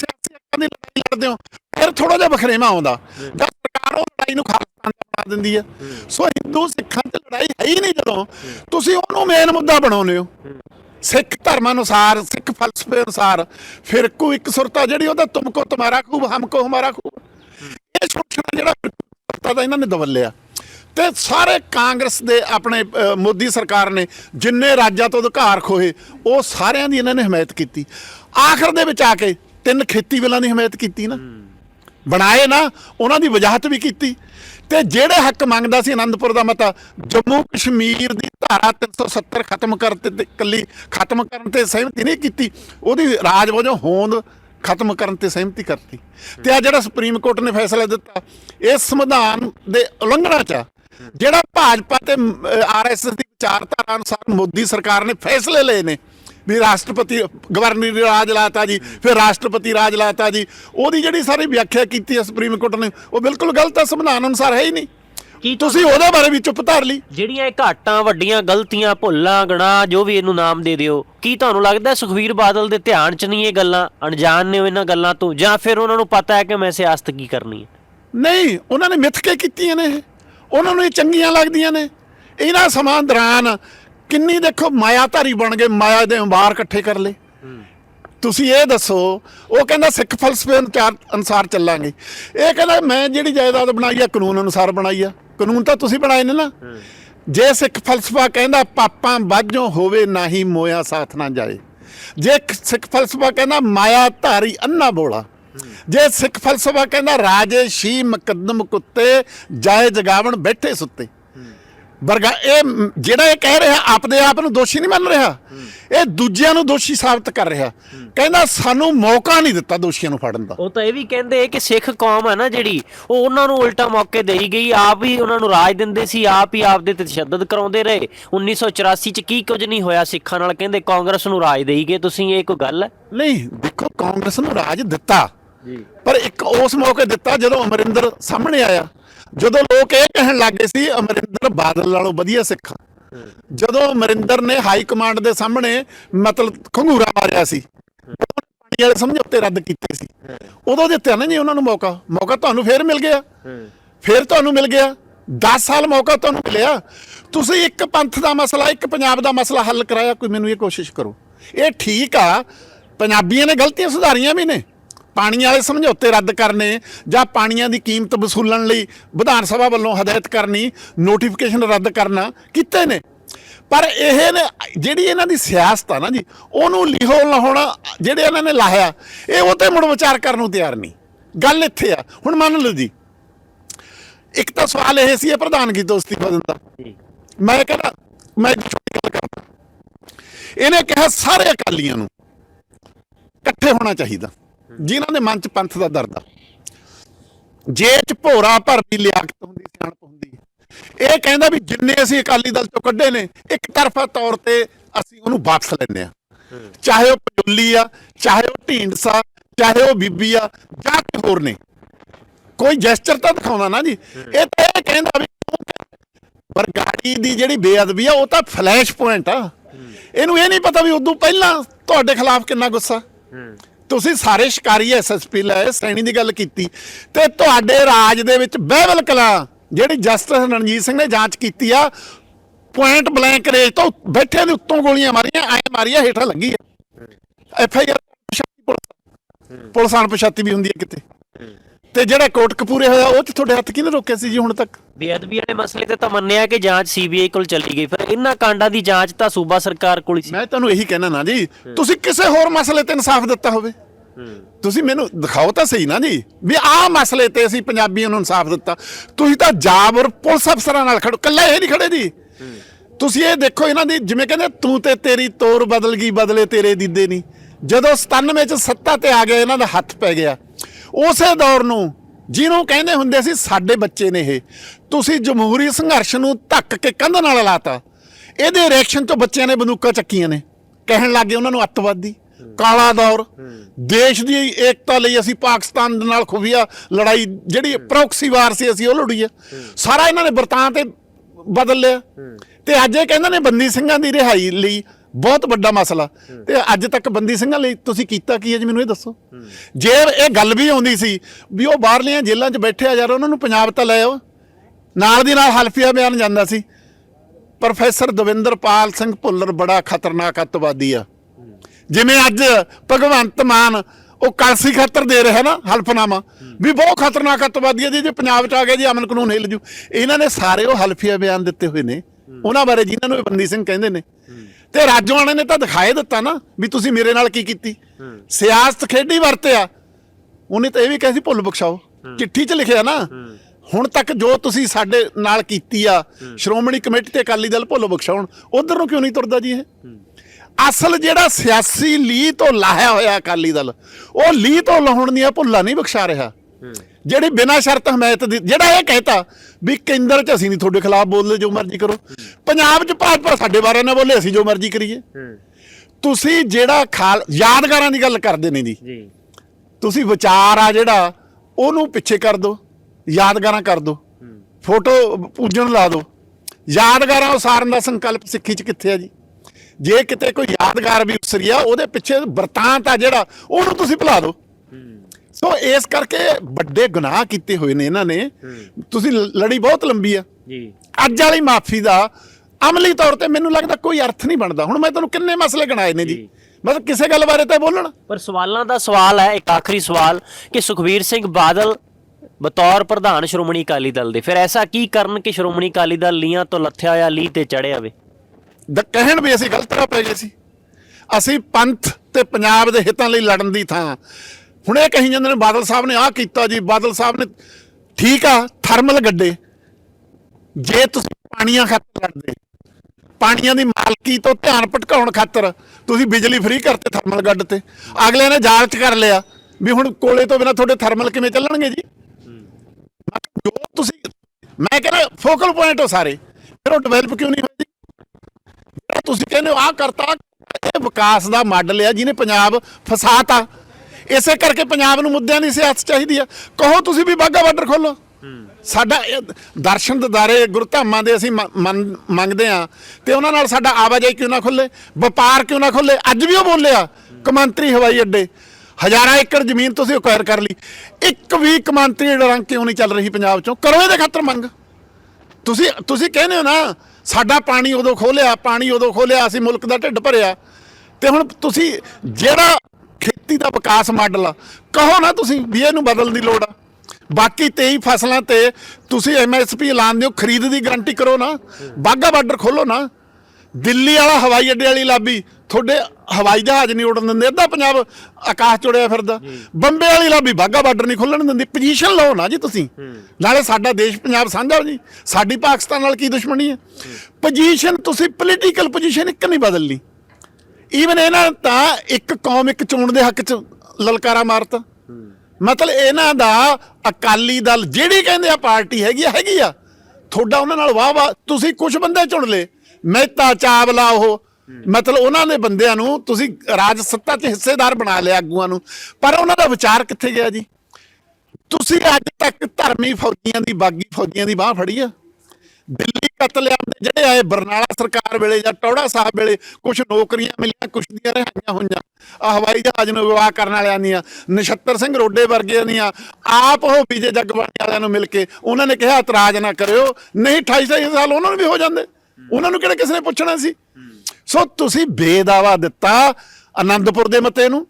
ਦੀ ਲੜਾਈ ਲੜਦੇ ਹੋ ਫਿਰ ਥੋੜਾ ਜਿਹਾ ਬਖਰੇਵਾ ਆਉਂਦਾ। ਜਦ ਸਰਕਾਰ ਉਹ ਲੜਾਈ ਨੂੰ ਖਾਲਸਤਾਨ ਬਣਾ ਦਿੰਦੀ ਹੈ। ਸੋ ਹਿੰਦੂ ਸਿੱਖਾਂ 'ਚ ਲੜਾਈ ਹੈ ਹੀ ਨਹੀਂ ਜਦੋਂ। ਤੁਸੀਂ ਉਹਨੂੰ ਮੇਨ ਮੁੱਦਾ ਬਣਾਉਂਦੇ ਹੋ। ਸਿੱਖ ਧਰਮ ਅਨੁਸਾਰ ਸਿੱਖ ਫਲਸਫੇ ਅਨੁਸਾਰ ਫਿਰਕੂ ਇੱਕ ਸੁਰਤਾ ਜਿਹੜੀ ਉਹਦਾ ਤੁਮਕੋ ਤੁਮਾਰਾ ਖੂਬ ਹਮਕੋ ਹਮਾਰਾ ਖੂਬ। ਇਹ ਸੋਚਣਾ ਜਿਹੜਾ ਸੁਰਤਾ ਦਾ ਇਹਨਾਂ ਨੇ ਦਵਲਿਆ। ਤੇ ਸਾਰੇ ਕਾਂਗਰਸ ਦੇ ਆਪਣੇ ਮੋਦੀ ਸਰਕਾਰ ਨੇ ਜਿੰਨੇ ਰਾਜਾਂ ਤੋਂ ਅਧਿਕਾਰ ਖੋਏ ਉਹ ਸਾਰਿਆਂ ਦੀ ਇਹਨਾਂ ਨੇ ਹਮਾਇਤ ਕੀਤੀ। ਆਖਰ ਦੇ ਵਿੱਚ ਆ ਕੇ ਤਿੰਨ ਖੇਤੀ ਬਿੱਲਾਂ ਦੀ ਹਮਾਇਤ ਕੀਤੀ ਨਾ। ਬਣਾਏ ਨਾ ਉਹਨਾਂ ਦੀ ਵਜਾਹਤ ਵੀ ਕੀਤੀ। ਤੇ ਜਿਹੜੇ ਹੱਕ ਮੰਗਦਾ ਸੀ ਆਨੰਦਪੁਰ ਦਾ ਮਤਾ ਜੰਮੂ ਕਸ਼ਮੀਰ ਦੀ ਧਾਰਾ 370 ਖਤਮ ਕਰ ਤੇ ਤੇ ਕੱਲੀ ਖਤਮ ਕਰਨ ਤੇ ਸਹਿਮਤੀ ਨਹੀਂ ਕੀਤੀ ਉਹਦੀ ਰਾਜ ਵਜੋਂ ਹੋਂਦ ਖਤਮ ਕਰਨ ਤੇ ਸਹਿਮਤੀ ਕਰਤੀ। ਤੇ ਆ ਜਿਹੜਾ ਸੁਪਰੀਮ ਕੋਰਟ ਨੇ ਫੈਸਲਾ ਦਿੱਤਾ ਇਹ ਸੰਵਿਧਾਨ ਦੇ ਉਲੰਘਣਾ ਚ। ਜਿਹੜਾ ਭਾਜਪਾ ਤੇ ਆਰਐਸਐਸ ਦੀ ਵਿਚਾਰਧਾਰਾ ਅਨੁਸਾਰ ਮੋਦੀ ਸਰਕਾਰ ਨੇ ਫੈਸਲੇ ਲਏ ਨੇ ਵੀ ਰਾਸ਼ਟਰਪਤੀ ਗਵਰਨਰੀ ਰਾਜ ਲਾਤਾ ਜੀ ਫਿਰ ਰਾਸ਼ਟਰਪਤੀ ਰਾਜ ਲਾਤਾ ਜੀ। ਉਹਦੀ ਜਿਹੜੀ ਸਾਰੀ ਵਿਆਖਿਆ ਕੀਤੀ ਹੈ ਸੁਪਰੀਮ ਕੋਰਟ ਨੇ ਉਹ ਬਿਲਕੁਲ ਗਲਤ ਹੈ ਸੰਵਿਧਾਨ ਅਨੁਸਾਰ ਹੈ ਹੀ ਨਹੀਂ। ਕੀ ਤੁਸੀਂ ਉਹਦੇ ਬਾਰੇ ਵੀ ਚੁੱਪ ਧਾਰ ਲਈ। ਜਿਹੜੀਆਂ ਇਹ ਘਾਟਾਂ ਵੱਡੀਆਂ ਗਲਤੀਆਂ ਭੁੱਲਾਂ ਗਣਾ ਜੋ ਵੀ ਇਹਨੂੰ ਨਾਮ ਦੇ ਦਿਓ ਕੀ ਤੁਹਾਨੂੰ ਲੱਗਦਾ ਸੁਖਵੀਰ ਬਾਦਲ ਦੇ ਧਿਆਨ 'ਚ ਨਹੀਂ ਇਹ ਗੱਲਾਂ? ਅਣਜਾਣ ਨੇ ਉਹ ਇਹਨਾਂ ਗੱਲਾਂ ਤੋਂ ਜਾਂ ਫਿਰ ਉਹਨਾਂ ਨੂੰ ਪਤਾ ਹੈ ਕਿ ਮੈਂ ਸਿਆਸਤ ਕੀ ਕਰਨੀ ਹੈ? ਨਹੀਂ ਉਹਨਾਂ ਨੇ ਮਿੱਥ ਕੇ ਕੀਤੀਆਂ ਨੇ ਇਹ। ਉਹਨਾਂ ਨੂੰ ਇਹ ਚੰਗੀਆਂ ਲੱਗਦੀਆਂ ਨੇ। ਇਹਨਾਂ ਸਮਾਂ ਦੌਰਾਨ ਕਿੰਨੀ ਦੇਖੋ ਮਾਇਆਧਾਰੀ ਬਣ ਗਏ ਮਾਇਆ ਦੇ ਅੰਬਾਰ ਇਕੱਠੇ ਕਰ ਲਏ। ਤੁਸੀਂ ਇਹ ਦੱਸੋ ਉਹ ਕਹਿੰਦਾ ਸਿੱਖ ਫਲਸਫੇ ਅਨੁਸਾਰ ਅਨੁਸਾਰ ਚੱਲਾਂਗੇ। ਇਹ ਕਹਿੰਦਾ ਮੈਂ ਜਿਹੜੀ ਜਾਇਦਾਦ ਬਣਾਈ ਆ ਕਾਨੂੰਨ ਅਨੁਸਾਰ ਬਣਾਈ ਆ। ਕਾਨੂੰਨ ਤਾਂ ਤੁਸੀਂ ਬਣਾਏ ਨੇ ਨਾ। ਜੇ ਸਿੱਖ ਫਲਸਫਾ ਕਹਿੰਦਾ ਪਾਪਾਂ ਬਾਝੋਂ ਹੋਵੇ ਨਾਹੀ ਮੋਇਆ ਸਾਥ ਨਾ ਜਾਏ। ਜੇ ਸਿੱਖ ਫਲਸਫਾ ਕਹਿੰਦਾ ਮਾਇਆ ਧਾਰੀ ਅੰਨਾ ਬੋਲਾ। ਜੇ ਸਿੱਖ ਫਲਸਫਾ ਕਹਿੰਦਾ ਰਾਜੇ ਸ਼ੀ ਮੁਕੱਦਮ ਕੁੱਤੇ ਜਾਏ ਜਗਾਵਣ ਬੈਠੇ ਸੁੱਤੇ। ਵਰਗਾ ਇਹ ਜਿਹੜਾ ਇਹ ਕਹਿ ਰਿਹਾ ਆਪਦੇ ਆਪ ਨੂੰ ਦੋਸ਼ੀ ਨਹੀਂ ਮੰਨ ਰਿਹਾ। ਇਹ ਦੂਜਿਆਂ ਨੂੰ ਦੋਸ਼ੀ ਸਾਬਤ ਕਰ ਰਿਹਾ। ਕਹਿੰਦਾ ਸਾਨੂੰ ਮੌਕਾ ਨਹੀਂ ਦਿੱਤਾ ਦੋਸ਼ੀਆਂ ਨੂੰ ਫੜਨ ਦਾ। ਉਹ ਤਾਂ ਇਹ ਵੀ ਕਹਿੰਦੇ ਕਿ ਸਿੱਖ ਕੌਮ ਹੈ ਨਾ ਜਿਹੜੀ ਉਹ ਉਹਨਾਂ ਨੂੰ ਉਲਟਾ ਮੌਕੇ ਦੇਈ ਗਈ। ਆਪ ਹੀ ਉਹਨਾਂ ਨੂੰ ਰਾਜ ਦਿੰਦੇ ਸੀ ਆਪ ਹੀ ਆਪਦੇ ਤੇ ਤਸ਼ੱਦਦ ਕਰਾਉਂਦੇ ਰਹੇ। 1984 ਚ ਕੀ ਕੁਝ ਨਹੀਂ ਹੋਇਆ ਸਿੱਖਾਂ ਨਾਲ ਕਹਿੰਦੇ ਕਾਂਗਰਸ ਨੂੰ ਰਾਜ ਦੇਈ ਗਏ। ਤੁਸੀਂ ਇਹ ਕੋਈ ਗੱਲ ਹੈ? ਨਹੀਂ ਦੇਖੋ ਕਾਂਗਰਸ ਨੂੰ ਰਾਜ ਦਿੱਤਾ। ਪਰ ਇੱਕ ਉਸ ਮੌਕੇ ਦਿੱਤਾ ਜਦੋਂ ਅਮਰਿੰਦਰ ਸਾਹਮਣੇ ਆਇਆ। ਜਦੋਂ ਲੋਕ ਇਹ ਕਹਿਣ ਲੱਗੇ ਸੀ, ਅਮਰਿੰਦਰ ਬਾਦਲ ਨਾਲੋਂ ਵਧੀਆ ਸਿੱਖ ਜਦੋਂ ਅਮਰਿੰਦਰ ਨੇ ਹਾਈ ਕਮਾਂਡ ਦੇ ਸਾਹਮਣੇ ਮਤਲਬ ਖੰਗੂਰਾ ਮਾਰਿਆ ਸੀ ਪਾਣੀ ਵਾਲੇ ਸਮਝੌਤੇ ਰੱਦ ਕੀਤੇ ਸੀ। ਉਦੋਂ ਦਿੱਤਾ ਨਾ ਜੀ ਉਹਨਾਂ ਨੂੰ ਮੌਕਾ ਮੌਕਾ ਤੁਹਾਨੂੰ ਫੇਰ ਮਿਲ ਗਿਆ। ਫੇਰ ਤੁਹਾਨੂੰ ਮਿਲ ਗਿਆ। 10 ਸਾਲ ਮੌਕਾ ਤੁਹਾਨੂੰ ਮਿਲਿਆ। ਤੁਸੀਂ ਇੱਕ ਪੰਥ ਦਾ ਮਸਲਾ, ਇੱਕ ਪੰਜਾਬ ਦਾ ਮਸਲਾ ਹੱਲ ਕਰਾਇਆ, ਕੋਈ ਮੈਨੂੰ ਇਹ ਕੋਸ਼ਿਸ਼ ਕਰੋ। ਇਹ ਠੀਕ ਆ, ਪੰਜਾਬੀਆਂ ਨੇ ਗਲਤੀਆਂ ਸੁਧਾਰੀਆਂ ਵੀ ਨੇ। ਪਾਣੀ ਵਾਲੇ ਸਮਝੌਤੇ ਰੱਦ ਕਰਨੇ ਜਾਂ ਪਾਣੀਆਂ ਦੀ ਕੀਮਤ ਵਸੂਲਣ ਲਈ ਵਿਧਾਨ ਸਭਾ ਵੱਲੋਂ ਹਦਾਇਤ ਕਰਨੀ ਨੋਟੀਫਿਕੇਸ਼ਨ ਰੱਦ ਕਰਨਾ ਕੀਤੇ ਨੇ। ਪਰ ਇਹ ਜਿਹੜੀ ਇਹਨਾਂ ਦੀ ਸਿਆਸਤ ਆ ਨਾ ਜੀ, ਉਹਨੂੰ ਲਿਹੋ ਲਾਉਣਾ ਜਿਹੜੇ ਇਹਨਾਂ ਨੇ ਲਾਹਿਆ, ਇਹ ਉਹ ਤੇ ਮੁੜ ਵਿਚਾਰ ਕਰਨ ਨੂੰ ਤਿਆਰ ਨਹੀਂ। ਗੱਲ ਇੱਥੇ ਆ, ਹੁਣ ਮੰਨ ਲਓ ਜੀ, ਇੱਕ ਤਾਂ ਸਵਾਲ ਇਹ ਸੀ ਇਹ ਪ੍ਰਧਾਨਗੀ ਤੋਂ ਅਸਤੀਫਾ ਦਿੰਦਾ। ਮੈਂ ਕਹਿੰਦਾ, ਮੈਂ ਛੋਟੀ ਗੱਲ ਕਰਦਾ ਇਹਨੇ ਕਿਹਾ, ਸਾਰੇ ਅਕਾਲੀਆਂ ਨੂੰ ਇਕੱਠੇ ਹੋਣਾ ਚਾਹੀਦਾ। ਜਿਨ੍ਹਾਂ ਦੇ ਮਨ 'ਚ ਪੰਥ ਦਾ ਦਰਦ ਆ। ਜੇ ਚ ਭੋਰਾ ਭਰ ਦੀ ਲਿਆਕਤ ਹੁੰਦੀ, ਸਿਆਣਪ ਹੁੰਦੀ ਇਹ ਕਹਿੰਦਾ ਵੀ ਜਿੰਨੇ ਅਸੀਂ ਅਕਾਲੀ ਦਲ ਚੋਂ ਕੱਢੇ ਨੇ, ਇੱਕ ਤਰਫਾ ਤੌਰ ਤੇ ਅਸੀਂ ਉਹਨੂੰ ਵਾਪਸ ਲੈਂਦੇ ਆ। ਚਾਹੇ ਉਹ ਪਜੁੱਲੀ ਆ, ਚਾਹੇ ਉਹ ਢੀਂਡਸਾ, ਚਾਹੇ ਉਹ ਬੀਬੀ ਆ, ਜਾਂ ਕੋਈ ਹੋਰ ਨੇ। ਕੋਈ ਜੈਸਚਰ ਤਾਂ ਦਿਖਾਉਂਦਾ ਨਾ ਜੀ। ਇਹ ਤਾਂ ਇਹ ਕਹਿੰਦਾ ਵੀ ਬਰਗਾੜੀ ਦੀ ਜਿਹੜੀ ਬੇਅਦਬੀ ਆ, ਉਹ ਤਾਂ ਫਲੈਸ਼ ਪੁਆਇੰਟ ਆ। ਇਹਨੂੰ ਇਹ ਨਹੀਂ ਪਤਾ ਵੀ ਉਦੋਂ ਪਹਿਲਾਂ ਤੁਹਾਡੇ ਖਿਲਾਫ ਕਿੰਨਾ ਗੁੱਸਾ। ਤੁਸੀਂ ਸਾਰੇ ਸ਼ਿਕਾਰੀ ਐਸਐਸਪੀ ਲੈ ਸੈਣੀ ਦੀ ਗੱਲ ਕੀਤੀ। ਤੇ ਤੁਹਾਡੇ ਰਾਜ ਦੇ ਵਿੱਚ ਬਹਿਬਲ ਕਲਾ ਜਿਹੜੀ ਜਸਟਿਸ ਰਣਜੀਤ ਸਿੰਘ ਨੇ ਜਾਂਚ ਕੀਤੀ ਆ ਪੁਆਇੰਟ ਬਲੈਂਕ ਰੇਜ ਤੋਂ ਬੈਠੇ ਦੇ ਉੱਤੋਂ ਗੋਲੀਆਂ ਮਾਰੀਆਂ ਐ ਮਾਰੀਆਂ ਹੇਠਾਂ ਲੱਗੀ F I R police police ਅਣਪਛਾਤੀ ਵੀ ਹੁੰਦੀ ਹੈ ਕਿਤੇ। ਤੇ ਜਿਹੜਾ ਕੋਟ ਕਪੂਰੇ ਹੋਇਆ ਉਹ ਚ ਤੁਹਾਡੇ ਹੱਥ ਕਿਹਨੇ ਰੋਕਿਆ ਸੀ ਜੀ ਹੁਣ ਤੱਕ? ਬੇਅਦਬੀ ਵਾਲੇ ਮਸਲੇ ਤੇ ਤਾਂ ਮੰਨਿਆ ਕਿ ਜਾਂਚ ਸੀਬੀਆਈ ਕੋਲ ਚਲੀ ਗਈ। ਫਿਰ ਇਹਨਾਂ ਕਾਂਡਾਂ ਦੀ ਜਾਂਚ ਤਾਂ ਸੂਬਾ ਸਰਕਾਰ ਕੋਲ ਹੀ ਸੀ। ਮੈਂ ਤੁਹਾਨੂੰ ਇਹੀ ਕਹਿਣਾ ਨਾ ਜੀ ਤੁਸੀਂ ਕਿਸੇ ਹੋਰ ਮਸਲੇ ਤੇ ਇਨਸਾਫ ਦਿੱਤਾ ਹੋਵੇ। ਤੁਸੀਂ ਮੈਨੂੰ ਦਿਖਾਓ ਤਾਂ ਸਹੀ ਨਾ ਜੀ ਵੀ ਆਹ ਮਸਲੇ ਤੇ ਅਸੀਂ ਪੰਜਾਬੀਆਂ ਨੂੰ ਇਨਸਾਫ ਦਿੱਤਾ। ਤੁਸੀਂ ਤਾਂ ਜਾਬਰ ਪੁਲਿਸ ਅਫਸਰਾਂ ਨਾਲ ਖੜੋ ਕੱਲਾ ਇਹ ਨਹੀਂ ਖੜੇ ਜੀ। ਤੁਸੀਂ ਇਹ ਦੇਖੋ ਇਹਨਾਂ ਦੀ ਜਿਵੇਂ ਕਹਿੰਦੇ ਤੂੰ ਤੇ ਤੇਰੀ ਤੋਰ ਬਦਲ ਗਈ ਬਦਲੇ ਤੇਰੇ ਦੀਦੇ ਨਹੀਂ। ਜਦੋਂ 97 ਚ ਸੱਤਾ ਤੇ ਆ ਗਿਆ ਇਹਨਾਂ ਦਾ ਹੱਥ ਪੈ ਗਿਆ। ਉਸੇ ਦੌਰ ਨੂੰ ਜਿਹਨੂੰ ਕਹਿੰਦੇ ਹੁੰਦੇ ਸੀ ਸਾਡੇ ਬੱਚੇ ਨੇ ਇਹ। ਤੁਸੀਂ ਜਮਹੂਰੀ ਸੰਘਰਸ਼ ਨੂੰ ਧੱਕ ਕੇ ਕੰਧ ਨਾਲ ਲਾਤਾ। ਇਹਦੇ ਰਿਐਕਸ਼ਨ ਤੋਂ ਬੱਚਿਆਂ ਨੇ ਬੰਦੂਕਾਂ ਚੱਕੀਆਂ ਨੇ। ਕਹਿਣ ਲੱਗੇ ਉਹਨਾਂ ਨੂੰ ਅੱਤਵਾਦੀ। ਕਾਲਾ ਦੌਰ। ਦੇਸ਼ ਦੀ ਏਕਤਾ ਲਈ ਅਸੀਂ ਪਾਕਿਸਤਾਨ ਦੇ ਨਾਲ ਖੁਫੀਆ ਲੜਾਈ, ਜਿਹੜੀ ਪ੍ਰੋਕਸੀ ਵਾਰ ਸੀ ਅਸੀਂ ਉਹ ਲੜੀ ਆ। ਸਾਰਾ ਇਹਨਾਂ ਨੇ ਵਰਤਾਂ ਤੇ ਬਦਲ ਲਿਆ। ਤੇ ਅੱਜ ਇਹ ਕਹਿੰਦੇ ਨੇ ਬੰਦੀ ਸਿੰਘਾਂ ਦੀ ਰਿਹਾਈ ਲਈ ਬਹੁਤ ਵੱਡਾ ਮਸਲਾ। ਤੇ ਅੱਜ ਤੱਕ ਬੰਦੀ ਸਿੰਘਾਂ ਲਈ ਤੁਸੀਂ ਕੀਤਾ ਕੀ ਹੈ ਜੀ ਮੈਨੂੰ ਇਹ ਦੱਸੋ? ਜੇ ਇਹ ਗੱਲ ਵੀ ਆਉਂਦੀ ਸੀ ਵੀ ਉਹ ਬਾਹਰਲੀਆਂ ਜੇਲ੍ਹਾਂ 'ਚ ਬੈਠੇ ਆ ਯਾਰ ਉਹਨਾਂ ਨੂੰ ਪੰਜਾਬ ਤਾਂ ਲੈ ਆਓ। ਨਾਲ ਦੀ ਨਾਲ ਹਲਫੀਆ ਬਿਆਨ ਜਾਂਦਾ ਸੀ। ਪ੍ਰੋਫੈਸਰ ਦਵਿੰਦਰਪਾਲ ਸਿੰਘ ਭੁੱਲਰ ਬੜਾ ਖਤਰਨਾਕ ਅੱਤਵਾਦੀ ਆ। ਜਿਵੇਂ ਅੱਜ ਭਗਵੰਤ ਮਾਨ ਉਹ ਕਾਲਸੀ ਖਾਤਰ ਦੇ ਰਿਹਾ ਨਾ ਹਲਫਨਾਮਾ ਵੀ ਬਹੁਤ ਖਤਰਨਾਕ ਅੱਤਵਾਦੀ ਹੈ ਜੀ ਜੇ ਪੰਜਾਬ ਚ ਆ ਗਿਆ ਜੀ ਅਮਨ ਕਾਨੂੰਨ ਹਿੱਲ ਜੂ। ਇਹਨਾਂ ਨੇ ਸਾਰੇ ਉਹ ਹਲਫੀਆ ਬਿਆਨ ਦਿੱਤੇ ਹੋਏ ਨੇ। ਉਹਨਾਂ ਬਾਰੇ ਜਿਨ੍ਹਾਂ ਨੂੰ ਬੰਦੀ ਸਿੰਘ ਕਹਿੰਦੇ ਨੇ। ਤੇ ਰਾਜਵਾਨੇ ਨੇ ਤਾਂ ਦਿਖਾਏ ਦਿੱਤਾ ਨਾ ਵੀ ਤੁਸੀਂ ਮੇਰੇ ਨਾਲ ਕੀ ਕੀਤੀ। ਸਿਆਸਤ ਖੇਡੀ ਵਰਤਿਆ। ਉਹਨੇ ਤਾਂ ਇਹ ਵੀ ਕਿਹਾ ਸੀ ਭੁੱਲ ਬਖਸ਼ਾਓ। ਚਿੱਠੀ 'ਚ ਲਿਖਿਆ ਨਾ। ਹੁਣ ਤੱਕ ਜੋ ਤੁਸੀਂ ਸਾਡੇ ਨਾਲ ਕੀਤੀ ਆ ਸ਼੍ਰੋਮਣੀ ਕਮੇਟੀ ਤੇ ਅਕਾਲੀ ਦਲ ਭੁੱਲ ਬਖਸ਼ਾਉਣ ਉਧਰ ਨੂੰ ਕਿਉਂ ਨਹੀਂ ਤੁਰਦਾ ਜੀ ਇਹ? ਅਸਲ ਜਿਹੜਾ ਸਿਆਸੀ ਲੀਹ ਤੋਂ ਲਾਹਿਆ ਹੋਇਆ ਅਕਾਲੀ ਦਲ ਉਹ ਲੀਹ ਤੋਂ ਲਾਹੁਣ ਦੀਆਂ ਭੁੱਲਾਂ ਨਹੀਂ ਬਖਸ਼ਾ ਰਿਹਾ। ਜਿਹੜੀ ਬਿਨਾਂ ਸ਼ਰਤ ਹਮਾਇਤ ਦੀ ਜਿਹੜਾ ਇਹ ਕਹਿਤਾ ਵੀ ਕੇਂਦਰ 'ਚ ਅਸੀਂ ਨਹੀਂ ਤੁਹਾਡੇ ਖਿਲਾਫ ਬੋਲਦੇ ਜੋ ਮਰਜ਼ੀ ਕਰੋ। ਪੰਜਾਬ 'ਚ ਭਾਜਪਾ ਸਾਡੇ ਬਾਰੇ ਨਾ ਬੋਲੇ ਅਸੀਂ ਜੋ ਮਰਜ਼ੀ ਕਰੀਏ। ਤੁਸੀਂ ਜਿਹੜਾ ਖਾਲ ਯਾਦਗਾਰਾਂ ਦੀ ਗੱਲ ਕਰਦੇ ਨੇ ਜੀ। ਜੀ। ਤੁਸੀਂ ਵਿਚਾਰ ਆ ਜਿਹੜਾ ਉਹਨੂੰ ਪਿੱਛੇ ਕਰ ਦਿਓ ਯਾਦਗਾਰਾਂ ਕਰ ਦਿਓ। ਫੋਟੋ ਪੂਜਣ ਲਾ ਦਿਓ। ਯਾਦਗਾਰਾਂ ਉਸਾਰਨ ਦਾ ਸੰਕਲਪ ਸਿੱਖੀ ਚ ਕਿੱਥੇ ਆ ਜੀ? ਜੇ ਕਿਤੇ ਕੋਈ ਯਾਦਗਾਰ ਵੀ ਉਸਰੀ ਆ ਉਹਦੇ ਪਿੱਛੇ ਵਰਤਾਂਤ ਆ ਜਿਹੜਾ ਉਹਨੂੰ ਤੁਸੀਂ ਭੁਲਾ ਦਿਓ। ਸੋ ਇਸ ਕਰਕੇ ਵੱਡੇ ਗੁਨਾਹ ਕੀਤੇ ਹੋਏ ਨੇ ਇਹਨਾਂ ਨੇ। ਤੁਸੀਂ ਲ- ਲੜੀ ਬਹੁਤ ਲੰਬੀ ਆ। ਜੀ। ਅੱਜ ਵਾਲੀ ਮਾਫੀ ਦਾ ਅਮਲੀ ਤੌਰ ਤੇ ਮੈਨੂੰ ਲੱਗਦਾ ਕੋਈ ਅਰਥ ਨਹੀਂ ਬਣਦਾ। ਹੁਣ ਮੈਂ ਤੁਹਾਨੂੰ ਕਿੰਨੇ ਮਸਲੇ ਗਣਾਏ ਨੇ ਜੀ। ਮਤਲਬ ਕਿਸੇ ਗੱਲ ਬਾਰੇ ਤਾਂ ਬੋਲਣ। ਪਰ ਸਵਾਲਾਂ ਦਾ ਸਵਾਲ ਹੈ ਇੱਕ ਆਖਰੀ ਸਵਾਲ ਕਿ ਸੁਖਬੀਰ ਸਿੰਘ ਬਾਦਲ ਬਤੌਰ ਪ੍ਰਧਾਨ ਸ਼੍ਰੋਮਣੀ ਅਕਾਲੀ ਦਲ ਦੇ। ਫਿਰ ਐਸਾ ਕੀ ਕਰਨ ਕਿ ਸ਼੍ਰੋਮਣੀ ਅਕਾਲੀ ਦਲ ਲੀਆਂ ਤੋਂ ਲੱਥਿਆ ਹੋਇਆ ਲੀਹ ਤੇ ਚੜਿਆ ਵੇ? ਦ ਕਹਿਣ ਵੀ ਅਸੀਂ ਗਲਤ ਰਾਹ ਪੈ ਗਏ ਸੀ। ਅਸੀਂ ਪੰਥ ਤੇ ਪੰਜਾਬ ਦੇ ਹਿੱਤਾਂ ਲਈ ਲੜਨ ਦੀ ਥਾਂ। ਹੁਣ ਇਹ ਕਹੀ ਜਾਂਦੇ ਨੇ, ਬਾਦਲ ਸਾਹਿਬ ਨੇ ਆਹ ਕੀਤਾ ਜੀ, ਬਾਦਲ ਸਾਹਿਬ ਨੇ ਠੀਕ ਆ, ਥਰਮਲ ਗੱਡੇ। ਜੇ ਤੁਸੀਂ ਪਾਣੀਆਂ ਖਾਤਰ ਲੜਦੇ, ਪਾਣੀਆਂ ਦੀ ਮਾਲਕੀ ਤੋਂ ਧਿਆਨ ਭਟਕਾਉਣ ਖਾਤਰ ਤੁਸੀਂ ਬਿਜਲੀ ਫ੍ਰੀ ਕਰਤੇ ਥਰਮਲ ਗੱਡ ਤੇ। ਅਗਲੇ ਨੇ ਜਾਲ ਕਰ ਲਿਆ ਵੀ ਹੁਣ ਕੋਲੇ ਤੋਂ ਬਿਨਾ ਤੁਹਾਡੇ ਥਰਮਲ ਕਿਵੇਂ ਚੱਲਣਗੇ ਜੀ? ਜੋ ਤੁਸੀਂ, ਮੈਂ ਕਹਿੰਦਾ ਫੋਕਲ ਪੁਆਇੰਟ ਹੋ ਸਾਰੇ। ਫਿਰ ਉਹ ਡਿਵੈਲਪ ਕਿਉਂ ਨਹੀਂ ਹੋਈ ਜਿਹੜਾ ਤੁਸੀਂ ਕਹਿੰਦੇ ਹੋ, ਆਹ ਕਰਤਾ, ਇਹ ਵਿਕਾਸ ਦਾ ਮਾਡਲ ਆ ਜਿਹਨੇ ਪੰਜਾਬ ਫਸਾਤਾ। ਇਸੇ ਕਰਕੇ ਪੰਜਾਬ ਨੂੰ ਮੁੱਦਿਆਂ ਦੀ ਸਿਆਸਤ ਚਾਹੀਦੀ ਆ। ਕਹੋ ਤੁਸੀਂ ਵੀ ਬਾਗਾ ਬਾਰਡਰ ਖੋਲੋ। ਸਾਡਾ ਇਹ ਦਰਸ਼ਨ ਦਿਦਾਰੇ ਗੁਰਧਾਮਾਂ ਦੇ ਅਸੀਂ ਮੰਗਦੇ ਆ। ਤੇ ਉਹਨਾਂ ਨਾਲ ਸਾਡਾ ਆਵਾਜਾਈ ਕਿਉਂ ਨਾ ਖੁੱਲੇ? ਵਪਾਰ ਕਿਉਂ ਨਾ ਖੁੱਲੇ? ਅੱਜ ਵੀ ਉਹ ਬੋਲਿਆ ਕਮਾਂਤਰੀ ਹਵਾਈ ਅੱਡੇ। ਹਜ਼ਾਰਾਂ ਏਕੜ ਜ਼ਮੀਨ ਤੁਸੀਂ ਅਕਵਾਇਰ ਕਰ ਲਈ। ਇੱਕ ਵੀ ਕਮਾਂਤਰੀ ਡਰੰਗ ਕਿਉਂ ਨਹੀਂ ਚੱਲ ਰਹੀ ਪੰਜਾਬ ਚੋਂ? ਕਰੋ ਇਹਦੇ ਖਾਤਰ ਮੰਗ। ਤੁਸੀਂ ਤੁਸੀਂ ਕਹਿੰਦੇ ਹੋ ਨਾ, ਸਾਡਾ ਪਾਣੀ ਉਦੋਂ ਖੋਲਿਆ, ਪਾਣੀ ਉਦੋਂ ਖੋਲਿਆ, ਅਸੀਂ ਮੁਲਕ ਦਾ ਢਿੱਡ ਭਰਿਆ। ਤੇ ਹੁਣ ਤੁਸੀਂ ਜਿਹੜਾ ਖੇਤੀ ਦਾ ਵਿਕਾਸ ਮਾਡਲ ਕਹੋ ਨਾ ਤੁਸੀਂ ਵੀ ਇਹਨੂੰ ਬਦਲਣ ਦੀ ਲੋੜ ਆ। ਬਾਕੀ 23 ਫਸਲਾਂ ਤੇ ਤੁਸੀਂ ਐਮਐਸਪੀ ਐਲਾਨ ਦਿਓ ਖਰੀਦ ਦੀ ਗਾਰੰਟੀ ਕਰੋ ਨਾ। ਬਾਗਾ ਬਾਰਡਰ ਖੋਲੋ ਨਾ। ਦਿੱਲੀ ਵਾਲਾ ਹਵਾਈ ਅੱਡੇ ਵਾਲੀ ਲਾਬੀ ਤੁਹਾਡੇ ਹਵਾਈ ਜਹਾਜ਼ ਨਹੀਂ ਉਡਣ ਦਿੰਦੇ ਅੱਧਾ ਪੰਜਾਬ ਆਕਾਸ਼ ਚ ਉੜਿਆ ਫਿਰਦਾ ਬੰਬੇ ਵਾਲੀ ਲਾਬੀ ਬਾਗਾ ਬਾਰਡਰ ਨਹੀਂ ਖੋਲਣ ਦਿੰਦੀ। ਪੋਜੀਸ਼ਨ ਲਓ ਨਾ ਜੀ ਤੁਸੀਂ। ਨਾਲੇ ਸਾਡਾ ਦੇਸ਼ ਪੰਜਾਬ ਸਾਂਝਾ ਜੀ। ਸਾਡੀ ਪਾਕਿਸਤਾਨ ਨਾਲ ਕੀ ਦੁਸ਼ਮਣੀ ਹੈ? ਪੋਜੀਸ਼ਨ ਤੁਸੀਂ ਪੋਲੀਟੀਕਲ ਪੋਜੀਸ਼ਨ ਇੱਕ ਨਹੀਂ ਬਦਲਣੀ। ਈਵਨ ਇਹਨਾਂ ਤਾਂ ਇੱਕ ਕੌਮ, ਇੱਕ ਚੋਣ ਦੇ ਹੱਕ ਚ ਲਲਕਾਰਾ ਮਾਰਤਾ। ਮਤਲਬ ਇਹਨਾਂ ਦਾ ਅਕਾਲੀ ਦਲ ਜਿਹੜੀ ਕਹਿੰਦੇ ਆ ਪਾਰਟੀ ਹੈਗੀ ਆ ਹੈਗੀ ਆ। ਤੁਹਾਡਾ ਉਹਨਾਂ ਨਾਲ ਵਾਹ ਵਾਹ ਤੁਸੀਂ ਕੁਝ ਬੰਦੇ ਚੁਣ ਲਏ। ਮਹਿਤਾ ਚਾਵਲਾ ਉਹ। ਮਤਲਬ ਉਹਨਾਂ ਦੇ ਬੰਦਿਆਂ ਨੂੰ ਤੁਸੀਂ ਰਾਜ ਸੱਤਾ 'ਚ ਹਿੱਸੇਦਾਰ ਬਣਾ ਲਿਆ ਆਗੂਆਂ ਨੂੰ। ਪਰ ਉਹਨਾਂ ਦਾ ਵਿਚਾਰ ਕਿੱਥੇ ਗਿਆ ਜੀ? ਤੁਸੀਂ ਅੱਜ ਤੱਕ ਧਰਮੀ ਫੌਜੀਆਂ ਦੀ, ਬਾਗੀ ਫੌਜੀਆਂ ਦੀ ਬਾਹ ਫੜੀ ਆ। ਦਿੱਲੀ ਕਤਲੇਆਮ ਦੇ ਜਿਹੜੇ ਆਏ ਬਰਨਾਲਾ ਸਰਕਾਰ ਵੇਲੇ ਜਾਂ ਟੌੜਾ ਸਾਹਿਬ ਵੇਲੇ ਕੁਝ ਨੌਕਰੀਆਂ ਮਿਲੀਆਂ ਕੁਝ ਦੀਆਂ ਰਿਹਾਈਆਂ ਹੋਈਆਂ। ਆ ਹਵਾਈ ਜਹਾਜ਼ ਨੂੰ ਵਿਵਾਹ ਕਰਨ ਵਾਲਿਆਂ ਦੀਆਂ, ਨਛੱਤਰ ਸਿੰਘ ਰੋਡੇ ਵਰਗਿਆਂ ਦੀਆਂ, ਆਪ ਉਹ ਵਿਜੇ ਜਗਬਾਣੀ ਵਾਲਿਆਂ ਨੂੰ ਮਿਲ ਕੇ ਉਹਨਾਂ ਨੇ ਕਿਹਾ, ਇਤਰਾਜ਼ ਨਾ ਕਰਿਓ। ਨਹੀਂ 28 ਸਾਲ ਉਹਨਾਂ ਨੂੰ ਵੀ ਹੋ ਜਾਂਦੇ। ਉਹਨਾਂ ਨੂੰ ਕਿਹੜਾ ਕਿਸੇ ਨੇ ਪੁੱਛਣਾ ਸੀ? ਸੋ ਤੁਸੀਂ ਬੇਦਾਵਾ ਦਿੱਤਾ ਆਨੰਦਪੁਰ ਦੇ ਮਤੇ ਨੂੰ,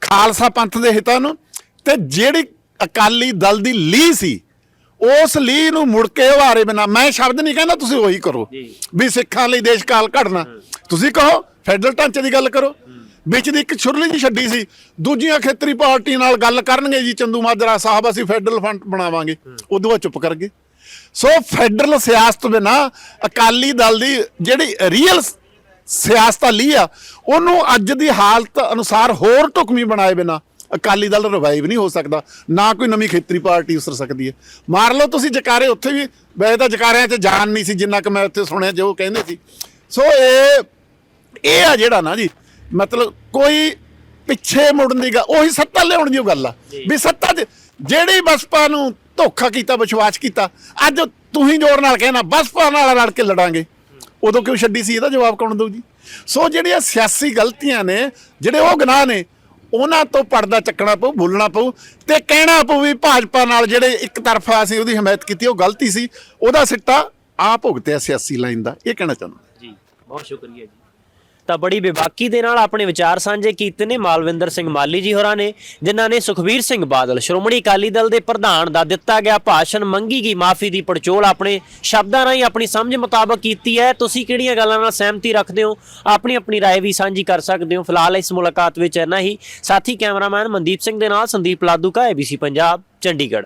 ਖਾਲਸਾ ਪੰਥ ਦੇ ਹਿੱਤਾਂ ਨੂੰ, ਤੇ ਜਿਹੜੀ ਅਕਾਲੀ ਦਲ ਦੀ ਲੀਹ ਸੀ ਉਸ ਲੀਹ ਨੂੰ ਮੁੜ ਕੇ ਉਭਾਰੇ ਬਿਨਾ ਮੈਂ ਸ਼ਬਦ ਨਹੀਂ ਕਹਿੰਦਾ ਤੁਸੀਂ ਉਹੀ ਕਰੋ। ਵੀ ਸਿੱਖਾਂ ਲਈ ਦੇਸ਼ ਕਾਲ ਘੜਨਾ। ਤੁਸੀਂ ਕਹੋ ਫੈਡਰਲ ਢਾਂਚੇ ਦੀ ਗੱਲ ਕਰੋ। ਵਿੱਚ ਦੀ ਇੱਕ ਛੁਰਲੀ ਜੀ ਛੱਡੀ ਸੀ। ਦੂਜੀਆਂ ਖੇਤਰੀ ਪਾਰਟੀ ਨਾਲ ਗੱਲ ਕਰਨਗੇ ਜੀ ਚੰਦੂ ਮਾਜਰਾ ਸਾਹਿਬ ਅਸੀਂ ਫੈਡਰਲ ਫੰਡ ਬਣਾਵਾਂਗੇ। ਉਦੋਂ ਬਾਅਦ ਚੁੱਪ ਕਰ ਗਏ। ਸੋ ਫੈਡਰਲ ਸਿਆਸਤ ਬਿਨਾ ਅਕਾਲੀ ਦਲ ਦੀ ਜਿਹੜੀ ਰੀਅਲ ਸਿਆਸਤ ਲਈ ਆ ਉਹਨੂੰ ਅੱਜ ਦੀ ਹਾਲਤ ਅਨੁਸਾਰ ਹੋਰ ਢੁਕਵੀਂ ਬਣਾਏ ਬਿਨਾ ਅਕਾਲੀ ਦਲ ਰਿਵਾਈਵ ਨਹੀਂ ਹੋ ਸਕਦਾ ਨਾ ਕੋਈ ਨਵੀਂ ਖੇਤਰੀ ਪਾਰਟੀ ਉਸਰ ਸਕਦੀ ਹੈ। ਮਾਰ ਲਓ ਤੁਸੀਂ ਜਕਾਰੇ ਉੱਥੇ ਵੀ ਵੈਸੇ ਤਾਂ ਜਕਾਰਿਆਂ 'ਚ ਜਾਨ ਨਹੀਂ ਸੀ ਜਿੰਨਾ ਕਿ ਮੈਂ ਉੱਥੇ ਸੁਣਿਆ ਜੋ ਕਹਿੰਦੇ ਸੀ। ਸੋ ਇਹ ਇਹ ਆ ਜਿਹੜਾ ਨਾ ਜੀ ਮਤਲਬ ਕੋਈ ਪਿੱਛੇ ਮੁੜਨ ਦੀ ਗੱਲ ਉਹੀ ਸੱਤਾ ਲਿਆਉਣ ਦੀ ਉਹ ਗੱਲ ਆ। ਵੀ ਸੱਤਾ ਜਿਹੜੀ ਬਸਪਾ ਨੂੰ ਧੋਖਾ ਕੀਤਾ ਵਿਸ਼ਵਾਸ ਕੀਤਾ ਅੱਜ ਤੁਸੀਂ ਜ਼ੋਰ ਨਾਲ ਕਹਿਣਾ ਬਸਪਾ ਨਾਲ ਲੜ ਕੇ ਲੜਾਂਗੇ। ਉਦੋਂ ਕਿਉਂ ਛੱਡੀ ਸੀ ਇਹਦਾ ਜਵਾਬ ਕੌਣ ਦਊ ਜੀ? ਸੋ ਜਿਹੜੀਆਂ ਸਿਆਸੀ ਗਲਤੀਆਂ ਨੇ ਜਿਹੜੇ ਉਹ ਗੁਨਾਹ ਨੇ ਉਹਨਾਂ ਤੋਂ ਪਰਦਾ ਚੱਕਣਾ ਪਊ ਭੁੱਲਣਾ ਪਊ ਤੇ ਕਹਿਣਾ ਪਊ ਵੀ ਭਾਜਪਾ ਨਾਲ ਜਿਹੜੇ ਇੱਕ ਤਰਫਾ ਅਸੀਂ ਉਹਦੀ ਹਮਾਇਤ ਕੀਤੀ, ਉਹ ਗਲਤੀ ਸੀ। ਉਹਦਾ ਸਿੱਟਾ ਆ ਭੁਗਤਿਆ ਸਿਆਸੀ ਲਾਈਨ ਦਾ। ਇਹ ਕਹਿਣਾ ਚਾਹੁੰਦਾ। ਜੀ, ਬਹੁਤ ਸ਼ੁਕਰੀਆ ਜੀ। ਤਾਂ ਬੜੀ ਬੇਬਾਕੀ ਦੇ ਨਾਲ ਆਪਣੇ ਵਿਚਾਰ ਸਾਂਝੇ ਕੀਤੇ ਨੇ ਮਾਲਵਿੰਦਰ ਸਿੰਘ ਮਾਲੀ ਜੀ ਹੋਰਾਂ ਨੇ ਜਿਨ੍ਹਾਂ ਨੇ ਸੁਖਬੀਰ ਸਿੰਘ ਬਾਦਲ ਸ਼੍ਰੋਮਣੀ ਅਕਾਲੀ ਦਲ ਦੇ ਪ੍ਰਧਾਨ ਦਾ ਦਿੱਤਾ ਗਿਆ ਭਾਸ਼ਣ ਮੰਗੀ ਗਈ ਮਾਫੀ ਦੀ ਪੜਚੋਲ ਆਪਣੇ ਸ਼ਬਦਾਂ ਰਾਹੀਂ ਆਪਣੀ ਸਮਝ ਮੁਤਾਬਕ ਕੀਤੀ ਹੈ ਤੁਸੀਂ ਕਿਹੜੀਆਂ ਗੱਲਾਂ ਨਾਲ ਸਹਿਮਤੀ ਰੱਖਦੇ ਹੋ ਆਪਣੀ ਆਪਣੀ رائے ਵੀ ਸਾਂਝੀ ਕਰ ਸਕਦੇ ਹੋ ਫਿਲਹਾਲ ਇਸ ਮੁਲਾਕਾਤ ਵਿੱਚ ਇੰਨਾ ਹੀ ਸਾਥੀ ਕੈਮਰਾਮੈਨ ਮਨਦੀਪ ਸਿੰਘ ਦੇ ਨਾਲ ਸੰਦੀਪ ਲਾਦੂਕਾ ABC ਪੰਜਾਬ ਚੰਡੀਗੜ੍ਹ